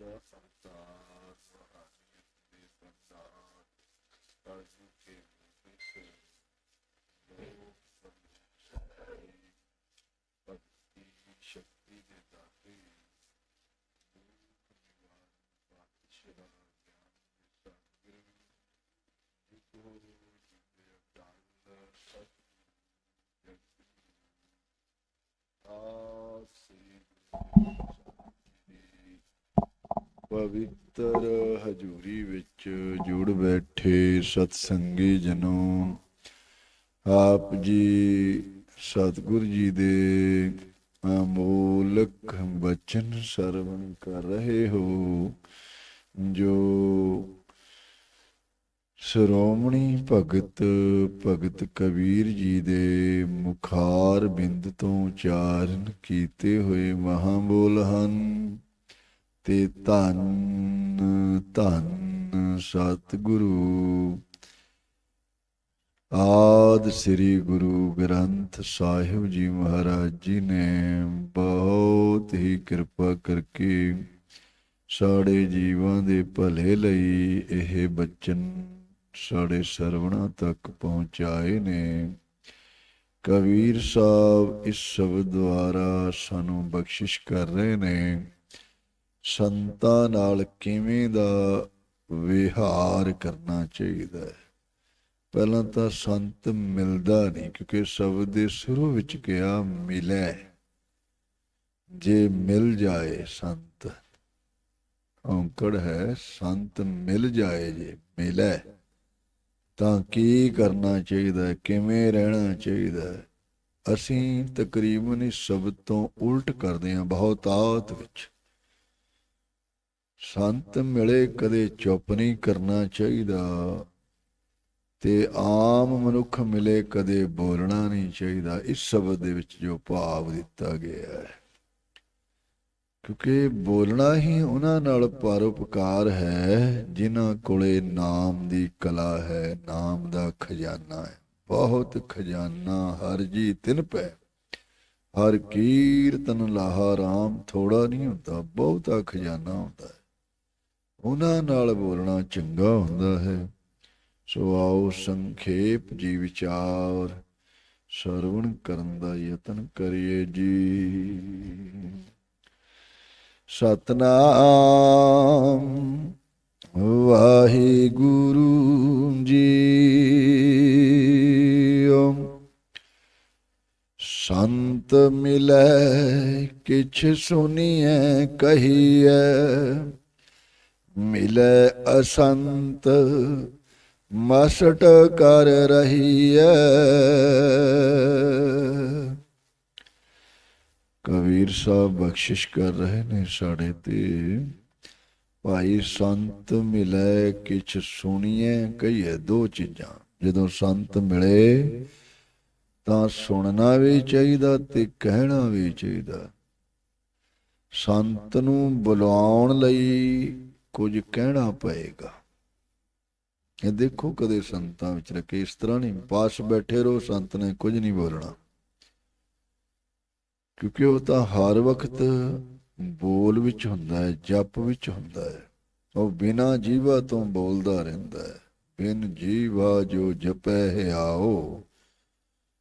ਦਾ ਸੰਸਾਰ ਸੁਹਾਣੀ ਦੇ ਸੰਸਾਰ ਕਾਜੂ ਕੇ ਮੁਖ ਲੋਕ ਸੰਸਾਰੀ ਭਗਤੀ ਸ਼ਕਤੀ ਦੇ ਦਾਤੇ ਦੁੱਖ ਨਿਵਾਰਨ ਪਾਤਸ਼ਾਹ ਗਿਆਨ ਦੇ ਸਾਗਰ ਜਿਤੋ ਜਿਤੇ ਅਕਾਲ ਸਤ ਜਗਤ ਆਪ ਸ੍ਰੀ ਗੁਰੂ ਸਾਹਿਬ ਜੀ ਪਵਿੱਤਰ ਹਜੂਰੀ ਵਿੱਚ ਜੁੜ ਬੈਠੇ ਸਤਸੰਗੀ ਜਨੋ। ਆਪ ਜੀ ਸਤਿਗੁਰ ਜੀ ਦੇ ਅਮੋਲਕ ਬਚਨ ਸਰਵਣ ਕਰ ਰਹੇ ਹੋ, ਜੋ ਸ਼੍ਰੋਮਣੀ ਭਗਤ ਭਗਤ ਕਬੀਰ ਜੀ ਦੇ ਮੁਖਾਰ ਬਿੰਦ ਤੋਂ ਉਚਾਰਨ ਕੀਤੇ ਹੋਏ ਮਹਾਬੋਲ ਹਨ। ਤੇ ਧੰਨ ਧੰਨ ਸਤਿਗੁਰੂ। ਆਦ ਸ੍ਰੀ ਗੁਰੂ ਗ੍ਰੰਥ ਸਾਹਿਬ ਜੀ ਮਹਾਰਾਜ ਜੀ ਨੇ ਬਹੁਤ ਹੀ ਕਿਰਪਾ ਕਰਕੇ ਸਾਡੇ ਜੀਵਾਂ ਦੇ ਭਲੇ ਲਈ ਇਹ ਬਚਨ ਸਾਡੇ ਸਰਵਣਾ ਤੱਕ ਪਹੁੰਚਾਏ ਨੇ। ਕਬੀਰ ਸਾਹਿਬ ਇਸ ਸ਼ਬਦ ਦੁਆਰਾ ਸਾਨੂੰ ਬਖਸ਼ਿਸ਼ ਕਰ ਰਹੇ ਨੇ। ਸੰਤਾਂ ਨਾਲ ਕਿਵੇਂ ਦਾ ਵਿਹਾਰ ਕਰਨਾ ਚਾਹੀਦਾ ਹੈ? ਪਹਿਲਾਂ ਤਾਂ ਸੰਤ ਮਿਲਦਾ ਨਹੀਂ, ਕਿਉਂਕਿ ਸ਼ਬਦ ਦੇ ਸ਼ੁਰੂ ਵਿੱਚ ਕਿਹਾ ਮਿਲੇ? ਜੇ ਮਿਲ ਜਾਏ ਸੰਤ, ਔਂਕੜ ਹੈ, ਸੰਤ ਮਿਲ ਜਾਏ ਜੇ ਮਿਲੇ, ਤਾਂ ਕੀ ਕਰਨਾ ਚਾਹੀਦਾ? ਕਿਵੇਂ ਰਹਿਣਾ ਚਾਹੀਦਾ? ਅਸੀਂ ਤਕਰੀਬਨ ਇਸ ਸ਼ਬਦ ਤੋਂ ਉਲਟ ਕਰਦੇ ਹਾਂ, ਬਹੁਤਾਤ ਵਿੱਚ। ਸੰਤ ਮਿਲੇ ਕਦੇ ਚੁੱਪ ਨਹੀਂ ਕਰਨਾ ਚਾਹੀਦਾ, ਤੇ ਆਮ ਮਨੁੱਖ ਮਿਲੇ ਕਦੇ ਬੋਲਣਾ ਨਹੀਂ ਚਾਹੀਦਾ। ਇਸ ਸ਼ਬਦ ਦੇ ਵਿੱਚ ਜੋ ਭਾਵ ਦਿੱਤਾ ਗਿਆ ਹੈ, ਕਿਉਂਕਿ ਬੋਲਣਾ ਹੀ ਉਹਨਾਂ ਨਾਲ ਪਰਉਪਕਾਰ ਹੈ, ਜਿਨ੍ਹਾਂ ਕੋਲੇ ਨਾਮ ਦੀ ਕਲਾ ਹੈ, ਨਾਮ ਦਾ ਖਜ਼ਾਨਾ ਹੈ। ਬਹੁਤ ਖਜ਼ਾਨਾ ਹਰ ਜੀ ਤਿਨ ਪੈ। ਹਰ ਕੀਰਤਨ ਲਾਹਾ ਰਾਮ ਥੋੜਾ ਨਹੀਂ ਹੁੰਦਾ, ਬਹੁਤਾ ਖਜ਼ਾਨਾ ਹੁੰਦਾ ਹੈ। ਉਹਨਾਂ ਨਾਲ ਬੋਲਣਾ ਚੰਗਾ ਹੁੰਦਾ ਹੈ। ਸੋ ਆਓ ਸੰਖੇਪ ਜੀ ਵਿਚਾਰ, ਸਰਵਣ ਕਰਨ ਦਾ ਯਤਨ ਕਰੀਏ ਜੀ। ਸਤਨਾਮ ਵਾਹਿਗੁਰੂ ਜੀ। ਸੰਤ ਮਿਲੈ, ਕਿਛ ਸੁਨੀਐ, ਕਹੀਐ। ਮਿਲੈ ਅਸੰਤ, ਮਸਟ ਕਰ ਰਹੀਐ। ਕਬੀਰ ਸਾਹਿਬ ਬਖਸ਼ਿਸ਼ ਕਰ ਰਹੇ ਨੇ ਸਾਡੇ ਤੇ। ਭਾਈ ਸੰਤ ਮਿਲੇ, ਕਿਛ ਸੁਣੀਏ, ਕਹੀਏ ਦੋ ਚੀਜ਼ਾਂ। ਜਦੋਂ ਸੰਤ ਮਿਲੇ, ਤਾਂ ਸੁਣਨਾ ਵੀ ਚਾਹੀਦਾ ਤੇ ਕਹਿਣਾ ਵੀ ਚਾਹੀਦਾ। ਸੰਤ ਨੂੰ ਬੁਲਾਉਣ ਲਈ ਕੁਝ ਕਹਿਣਾ ਪਏਗਾ। ਇਹ ਦੇਖੋ ਕਦੇ ਸੰਤਾਂ ਵਿੱਚ ਰੱਖੇ, ਇਸ ਤਰ੍ਹਾਂ ਨਹੀਂ, ਪਾਸ ਬੈਠੇ ਰਹੋ, ਸੰਤ ਨੇ ਕੁਝ ਨਹੀਂ ਬੋਲਣਾ। ਕਿਉਂਕਿ ਉਹ ਤਾਂ ਹਰ ਵਕਤ ਬੋਲ ਵਿੱਚ ਹੁੰਦਾ ਹੈ, ਜਪ ਵਿੱਚ ਹੁੰਦਾ ਹੈ। ਉਹ ਬਿਨਾ ਜੀਵਾ ਤੋਂ ਬੋਲਦਾ ਰਹਿੰਦਾ ਹੈ। ਬਿਨ ਜੀਵਾ ਜੋ ਜਪੈ ਆਓ,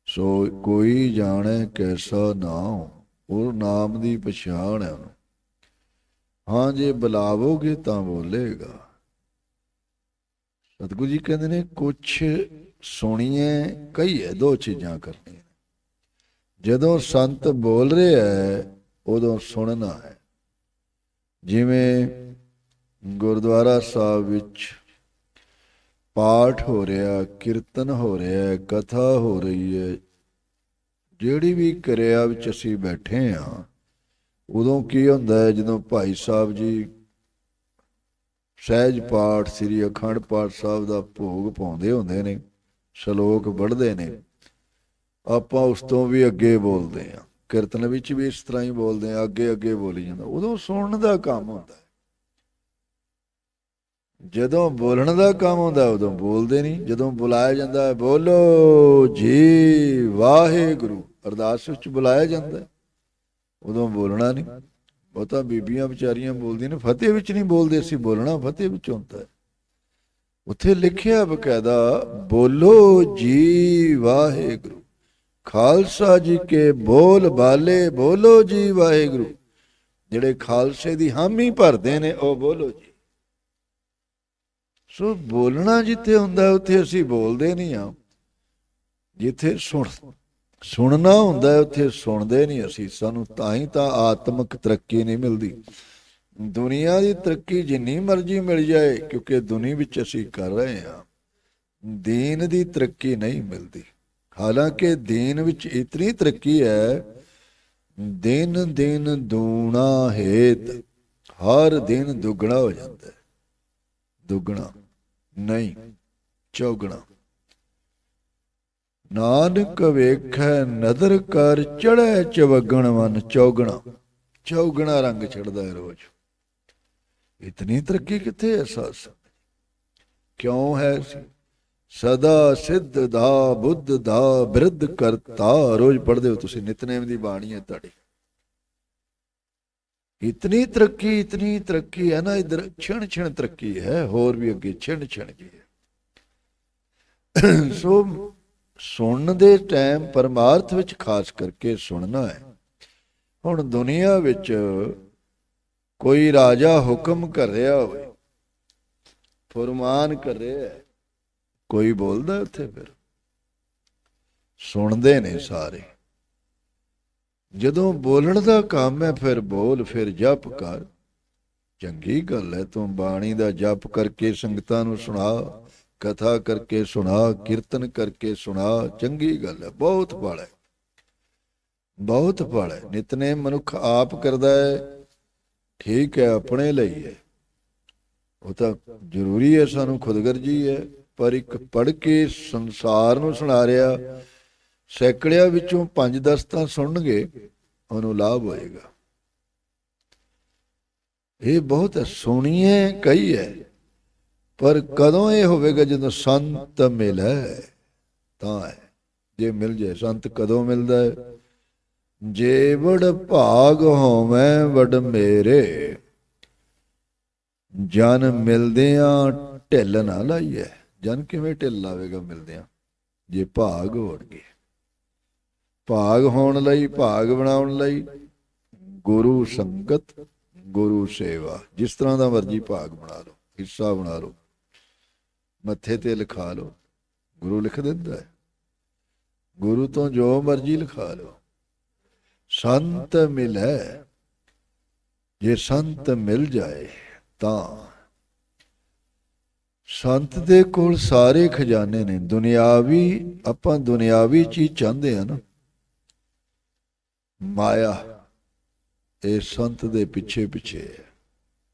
ਸੋ ਕੋਈ ਜਾਣੇ ਕੈਸਾ ਨਾਮ ਉਹ ਨਾਮ ਦੀ ਪਛਾਣ ਹੈ ਉਹਨੂੰ। ਹਾਂ, ਜੇ ਬੁਲਾਵੋਗੇ ਤਾਂ ਬੋਲੇਗਾ। ਸਤਿਗੁਰੂ ਜੀ ਕਹਿੰਦੇ ਨੇ, ਕੁਛ ਸੁਣੀਏ ਕਹੀਏ ਦੋ ਚੀਜ਼ਾਂ ਕਰਨੀਆਂ। ਜਦੋਂ ਸੰਤ ਬੋਲ ਰਿਹਾ ਹੈ, ਉਦੋਂ ਸੁਣਨਾ ਹੈ। ਜਿਵੇਂ ਗੁਰਦੁਆਰਾ ਸਾਹਿਬ ਵਿੱਚ ਪਾਠ ਹੋ ਰਿਹਾ, ਕੀਰਤਨ ਹੋ ਰਿਹਾ ਕਥਾ ਹੋ ਰਹੀ ਹੈ, ਜਿਹੜੀ ਵੀ ਕਿਰਿਆ ਵਿੱਚ ਅਸੀਂ ਬੈਠੇ ਹਾਂ ਉਦੋਂ ਕੀ ਹੁੰਦਾ ਹੈ, ਜਦੋਂ ਭਾਈ ਸਾਹਿਬ ਜੀ ਸਹਿਜ ਪਾਠ, ਸ੍ਰੀ ਅਖੰਡ ਪਾਠ ਸਾਹਿਬ ਦਾ ਭੋਗ ਪਾਉਂਦੇ ਹੁੰਦੇ ਨੇ, ਸ਼ਲੋਕ ਪੜ੍ਹਦੇ ਨੇ, ਆਪਾਂ ਉਸ ਤੋਂ ਵੀ ਅੱਗੇ ਬੋਲਦੇ ਆ ਕੀਰਤਨ ਵਿੱਚ ਵੀ ਇਸ ਤਰ੍ਹਾਂ ਹੀ ਬੋਲਦੇ ਆ ਅੱਗੇ ਅੱਗੇ ਬੋਲੀ ਜਾਂਦਾ। ਉਦੋਂ ਸੁਣਨ ਦਾ ਕੰਮ ਹੁੰਦਾ ਹੈ। ਜਦੋਂ ਬੋਲਣ ਦਾ ਕੰਮ ਹੁੰਦਾ, ਉਦੋਂ ਬੋਲਦੇ ਨਹੀਂ। ਜਦੋਂ ਬੁਲਾਇਆ ਜਾਂਦਾ ਹੈ, ਬੋਲੋ ਜੀ ਵਾਹਿਗੁਰੂ। ਅਰਦਾਸ ਵਿੱਚ ਬੁਲਾਇਆ ਜਾਂਦਾ ਉਦੋਂ ਬੋਲਣਾ ਨਹੀਂ। ਬਹੁਤਾ ਬੀਬੀਆਂ ਵਿਚਾਰੀਆਂ ਬੋਲਦੀਆਂ ਨੇ। ਫਤਿਹ ਵਿੱਚ ਨਹੀਂ ਬੋਲਦੇ ਸੀ ਬੋਲਣਾ ਫਤਿਹ ਵਿੱਚ ਹੁੰਦਾ ਹੈ। ਉੱਥੇ ਲਿਖਿਆ ਬਕਾਇਦਾ, ਬੋਲੋ ਜੀ ਵਾਹਿਗੁਰੂ। ਖਾਲਸਾ ਜੀ ਕੇ ਬੋਲ ਬਾਲੇ, ਬੋਲੋ ਜੀ ਵਾਹਿਗੁਰੂ। ਜਿਹੜੇ ਖਾਲਸੇ ਦੀ ਹਾਮੀ ਭਰਦੇ ਨੇ, ਉਹ ਬੋਲੋ ਜੀ। ਸੋ ਬੋਲਣਾ ਜਿੱਥੇ ਹੁੰਦਾ, ਉੱਥੇ ਅਸੀਂ ਬੋਲਦੇ ਨਹੀਂ ਆ ਜਿੱਥੇ ਸੁਣ ਸੁਣਨਾ ਹੁੰਦਾ ਉੱਥੇ ਸੁਣਦੇ ਨਹੀਂ ਅਸੀਂ। ਸਾਨੂੰ ਤਾਂ ਹੀ ਤਾਂ ਆਤਮਿਕ ਤਰੱਕੀ ਨਹੀਂ ਮਿਲਦੀ। ਦੁਨੀਆ ਦੀ ਤਰੱਕੀ ਜਿੰਨੀ ਮਰਜ਼ੀ ਮਿਲ ਜਾਏ, ਕਿਉਂਕਿ ਦੁਨੀਆ ਵਿੱਚ ਅਸੀਂ ਕਰ ਰਹੇ ਹਾਂ। ਦੀਨ ਦੀ ਤਰੱਕੀ ਨਹੀਂ ਮਿਲਦੀ। ਹਾਲਾਂਕਿ ਦੀਨ ਵਿੱਚ ਇਤਨੀ ਤਰੱਕੀ ਹੈ, ਦਿਨ ਦਿਨ ਦੂਣਾ ਹੇਤ, ਹਰ ਦਿਨ ਦੁੱਗਣਾ ਹੋ ਜਾਂਦਾ ਹੈ। ਦੁੱਗਣਾ, ਨਹੀਂ, ਚੌਗਣਾ। ਨਾਨਕ ਵੇਖੈ ਨਦਰ ਕਰ ਚੜੈ ਚਵਗਣ ਮਨ ਚੌਗਣਾ। ਚੌਗਣਾ ਰੰਗ ਛੜਦਾ ਹੈ ਰੋਜ਼। ਇਤਨੀ ਤਰੱਕੀ ਕਿੱਥੇ ਹੈ ਸਾਸ ਕਿਉਂ ਹੈ ਸਦਾ ਸਿੱਧ ਦਾ ਬੁੱਧ ਦਾ ਬਿਰਧ ਕਰਤਾ। ਰੋਜ਼ ਪੜ੍ਹਦੇ ਹੋ ਤੁਸੀਂ, ਨਿਤਨੇਮ ਦੀ ਬਾਣੀ ਹੈ ਤੁਹਾਡੀ। ਇਤਨੀ ਤਰੱਕੀ ਇਤਨੀ ਤਰੱਕੀ ਹੈ ਨਾ, ਇਧਰ ਛਿਣ ਛਿਣ ਤਰੱਕੀ ਹੈ, ਹੋਰ ਵੀ ਅੱਗੇ ਛਿਣ ਛਿਣ ਜੀ ਹੈ। ਸੋ ਸੁਣਨ ਦੇ ਟਾਈਮ ਪਰਮਾਰਥ ਵਿੱਚ ਖਾਸ ਕਰਕੇ ਸੁਣਨਾ ਹੈ। ਹੁਣ ਦੁਨੀਆ ਵਿੱਚ ਕੋਈ ਰਾਜਾ ਹੁਕਮ ਕਰ ਰਿਹਾ ਹੋਵੇ, ਫਰਮਾਨ ਕਰ ਰਿਹਾ ਕੋਈ ਬੋਲਦਾ ਉੱਥੇ ਫਿਰ? ਸੁਣਦੇ ਨੇ ਸਾਰੇ। ਜਦੋਂ ਬੋਲਣ ਦਾ ਕੰਮ ਹੈ ਫਿਰ ਬੋਲ, ਫਿਰ ਜਪ ਕਰ। ਚੰਗੀ ਗੱਲ ਹੈ, ਤੂੰ ਬਾਣੀ ਦਾ ਜਪ ਕਰਕੇ ਸੰਗਤਾਂ ਨੂੰ ਸੁਣਾ। ਕਥਾ ਕਰਕੇ ਸੁਣਾ, ਕੀਰਤਨ ਕਰਕੇ ਸੁਣਾ, ਚੰਗੀ ਗੱਲ ਹੈ, ਬਹੁਤ ਫਲ ਹੈ। ਬਹੁਤ ਫਲ ਹੈ। ਨਿਤਨੇ ਮਨੁੱਖ ਆਪ ਕਰਦਾ ਹੈ, ਠੀਕ ਹੈ, ਆਪਣੇ ਲਈ ਹੈ। ਉਹ ਤਾਂ ਜ਼ਰੂਰੀ ਹੈ, ਸਾਨੂੰ ਖੁਦਗਰਜੀ ਹੈ। ਪਰ ਇੱਕ ਪੜ ਕੇ ਸੰਸਾਰ ਨੂੰ ਸੁਣਾ ਰਿਹਾ, ਸੈਕੜਿਆਂ ਵਿੱਚੋਂ 5-10 ਤਾਂ ਸੁਣਨਗੇ, ਉਹਨੂੰ ਲਾਭ ਹੋਏਗਾ। ਇਹ ਬਹੁਤ ਸੋਹਣੀ ਹੈ, ਕਹੀ ਹੈ। ਪਰ ਕਦੋਂ ਇਹ ਹੋਵੇਗਾ ਜਦੋਂ ਸੰਤ ਮਿਲੇ? ਤਾਂ ਹੈ। ਜੇ ਮਿਲ ਜਾਏ, ਸੰਤ ਕਦੋਂ ਮਿਲਦਾ ਹੈ? ਜੇ ਵਡ ਭਾਗ ਹੋਵੇਂ, ਵਡ ਮੇਰੇ। ਜਨ ਮਿਲਦਿਆਂ ਢਿੱਲ ਨਾ ਲਾਈਏ ਜਨ ਕਿਵੇਂ ਢਿੱਲ ਲਾਵੇਗਾ ਮਿਲਦਿਆਂ? ਜੇ ਭਾਗ ਹੋਣਗੇ। ਭਾਗ ਹੋਣ ਲਈ, ਭਾਗ ਬਣਾਉਣ ਲਈ ਗੁਰੂ ਸੰਗਤ, ਗੁਰੂ ਸੇਵਾ। ਜਿਸ ਤਰ੍ਹਾਂ ਦਾ ਮਰਜ਼ੀ ਭਾਗ ਬਣਾ ਲਓ, ਹਿੱਸਾ ਬਣਾ ਲਓ। ਮੱਥੇ ਤੇ ਲਿਖਾ ਲਓ। ਗੁਰੂ ਲਿਖ ਦਿੰਦਾ ਹੈ। ਗੁਰੂ ਤੋਂ ਜੋ ਮਰਜ਼ੀ ਲਿਖਾ ਲਓ। ਸੰਤ ਮਿਲੇ, ਜੇ ਸੰਤ ਮਿਲ ਜਾਏ ਤਾਂ। ਸੰਤ ਦੇ ਕੋਲ ਸਾਰੇ ਖਜ਼ਾਨੇ ਨੇ। ਦੁਨਿਆਵੀ, ਆਪਾਂ ਦੁਨਿਆਵੀ ਚੀਜ਼ ਚਾਹੁੰਦੇ ਆ ਨਾ। ਮਾਇਆ ਇਹ ਸੰਤ ਦੇ ਪਿੱਛੇ ਪਿੱਛੇ ਹੈ।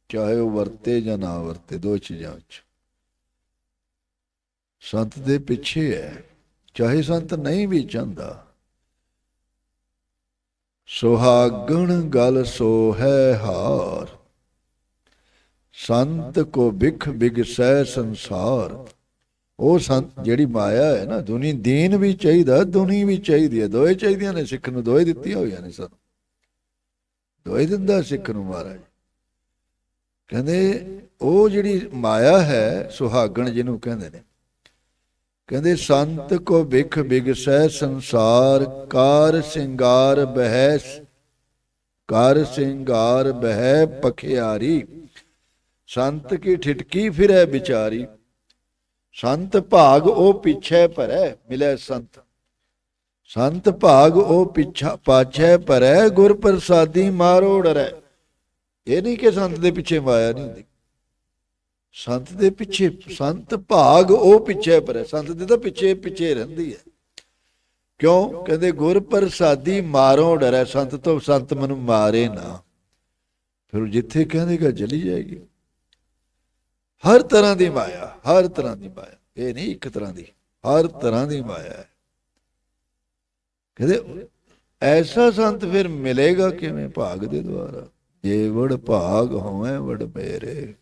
ਚਾਹੇ ਉਹ ਵਰਤੇ ਜਾਂ ਨਾ ਵਰਤੇ, ਦੋ ਚੀਜ਼ਾਂ ਵਿੱਚ। ਸੰਤ ਦੇ ਪਿੱਛੇ ਹੈ। ਚਾਹੇ ਸੰਤ ਨਹੀਂ ਵੀ ਚਾਹੁੰਦਾ ਸੁਹਾਗਣ ਗਲ ਸੋ ਹੈ ਹਾਰ। ਸੰਤ ਕੋ ਬਿਖ ਬਿਗਸੈ ਸੰਸਾਰ। ਉਹ ਸੰਤ ਜਿਹੜੀ ਮਾਇਆ ਹੈ ਨਾ, ਦੁਨੀ ਦੀਨ ਵੀ ਚਾਹੀਦਾ, ਦੁਨੀ ਵੀ ਚਾਹੀਦੀ ਹੈ। ਦੋਏ ਚਾਹੀਦੀਆਂ ਨੇ, ਸਿੱਖ ਨੂੰ ਦੋਏ ਦਿੱਤੀਆਂ ਹੋਈਆਂ ਨੇ ਸਾਨੂੰ ਦੋਏ ਦਿੰਦਾ ਸਿੱਖ ਨੂੰ ਮਹਾਰਾਜ। ਕਹਿੰਦੇ, ਉਹ ਜਿਹੜੀ ਮਾਇਆ ਹੈ, ਸੁਹਾਗਣ ਜਿਹਨੂੰ ਕਹਿੰਦੇ ਨੇ ਕਹਿੰਦੇ, ਸੰਤ ਕੋ ਬਿਖ ਬਿਗਸੈ ਸੰਸਾਰ, ਕਾਰ ਸਿੰਗਾਰ ਬਹਿ ਕਾਰ ਸਿੰਗਾਰ ਬਹਿ ਪਖਿਆਰੀ। ਸੰਤ ਕੀ ਠਿਟਕੀ ਫਿਰੈ ਵਿਚਾਰੀ, ਸੰਤ ਭਾਗ ਉਹ ਪਿਛੈ ਭਰੈ, ਮਿਲੇ ਸੰਤ। ਸੰਤ ਭਾਗ ਉਹ ਪਿਛਾ, ਪਾਛੈ ਭਰੈ ਗੁਰ ਪ੍ਰਸਾਦੀ ਮਾਰੋ ਡਰੈ। ਇਹ ਨਹੀਂ ਕਿ ਸੰਤ ਦੇ ਪਿੱਛੇ ਮਾਇਆ ਨਹੀਂ ਹੁੰਦੀ। ਸੰਤ ਦੇ ਪਿੱਛੇ, ਸੰਤ ਭਾਗ ਉਹ ਪਿੱਛੇ ਭਰੈ ਸੰਤ ਦੇ ਤਾਂ ਪਿੱਛੇ ਪਿੱਛੇ ਰਹਿੰਦੀ ਹੈ। ਕਿਉਂ? ਕਹਿੰਦੇ, ਗੁਰ ਪ੍ਰਸਾਦੀ ਮਾਰੋ ਡਰੈ, ਸੰਤ ਤੋਂ ਸੰਤ ਮੈਨੂੰ ਮਾਰੇ ਨਾ। ਫਿਰ ਜਿੱਥੇ ਕਹਿੰਦੇਗਾ ਚਲੀ ਜਾਏਗੀ। ਹਰ ਤਰ੍ਹਾਂ ਦੀ ਮਾਇਆ, ਹਰ ਤਰ੍ਹਾਂ ਦੀ ਮਾਇਆ। ਇਹ ਨਹੀਂ ਇੱਕ ਤਰ੍ਹਾਂ ਦੀ, ਹਰ ਤਰ੍ਹਾਂ ਦੀ ਮਾਇਆ ਹੈ। ਕਹਿੰਦੇ, ਐਸਾ ਸੰਤ ਫਿਰ ਮਿਲੇਗਾ ਕਿਵੇਂ? ਭਾਗ ਦੇ ਦੁਆਰਾ। ਜੇ ਵੜ ਭਾਗ ਹੋਵੇ, ਵੜ ਮੇਰੇ।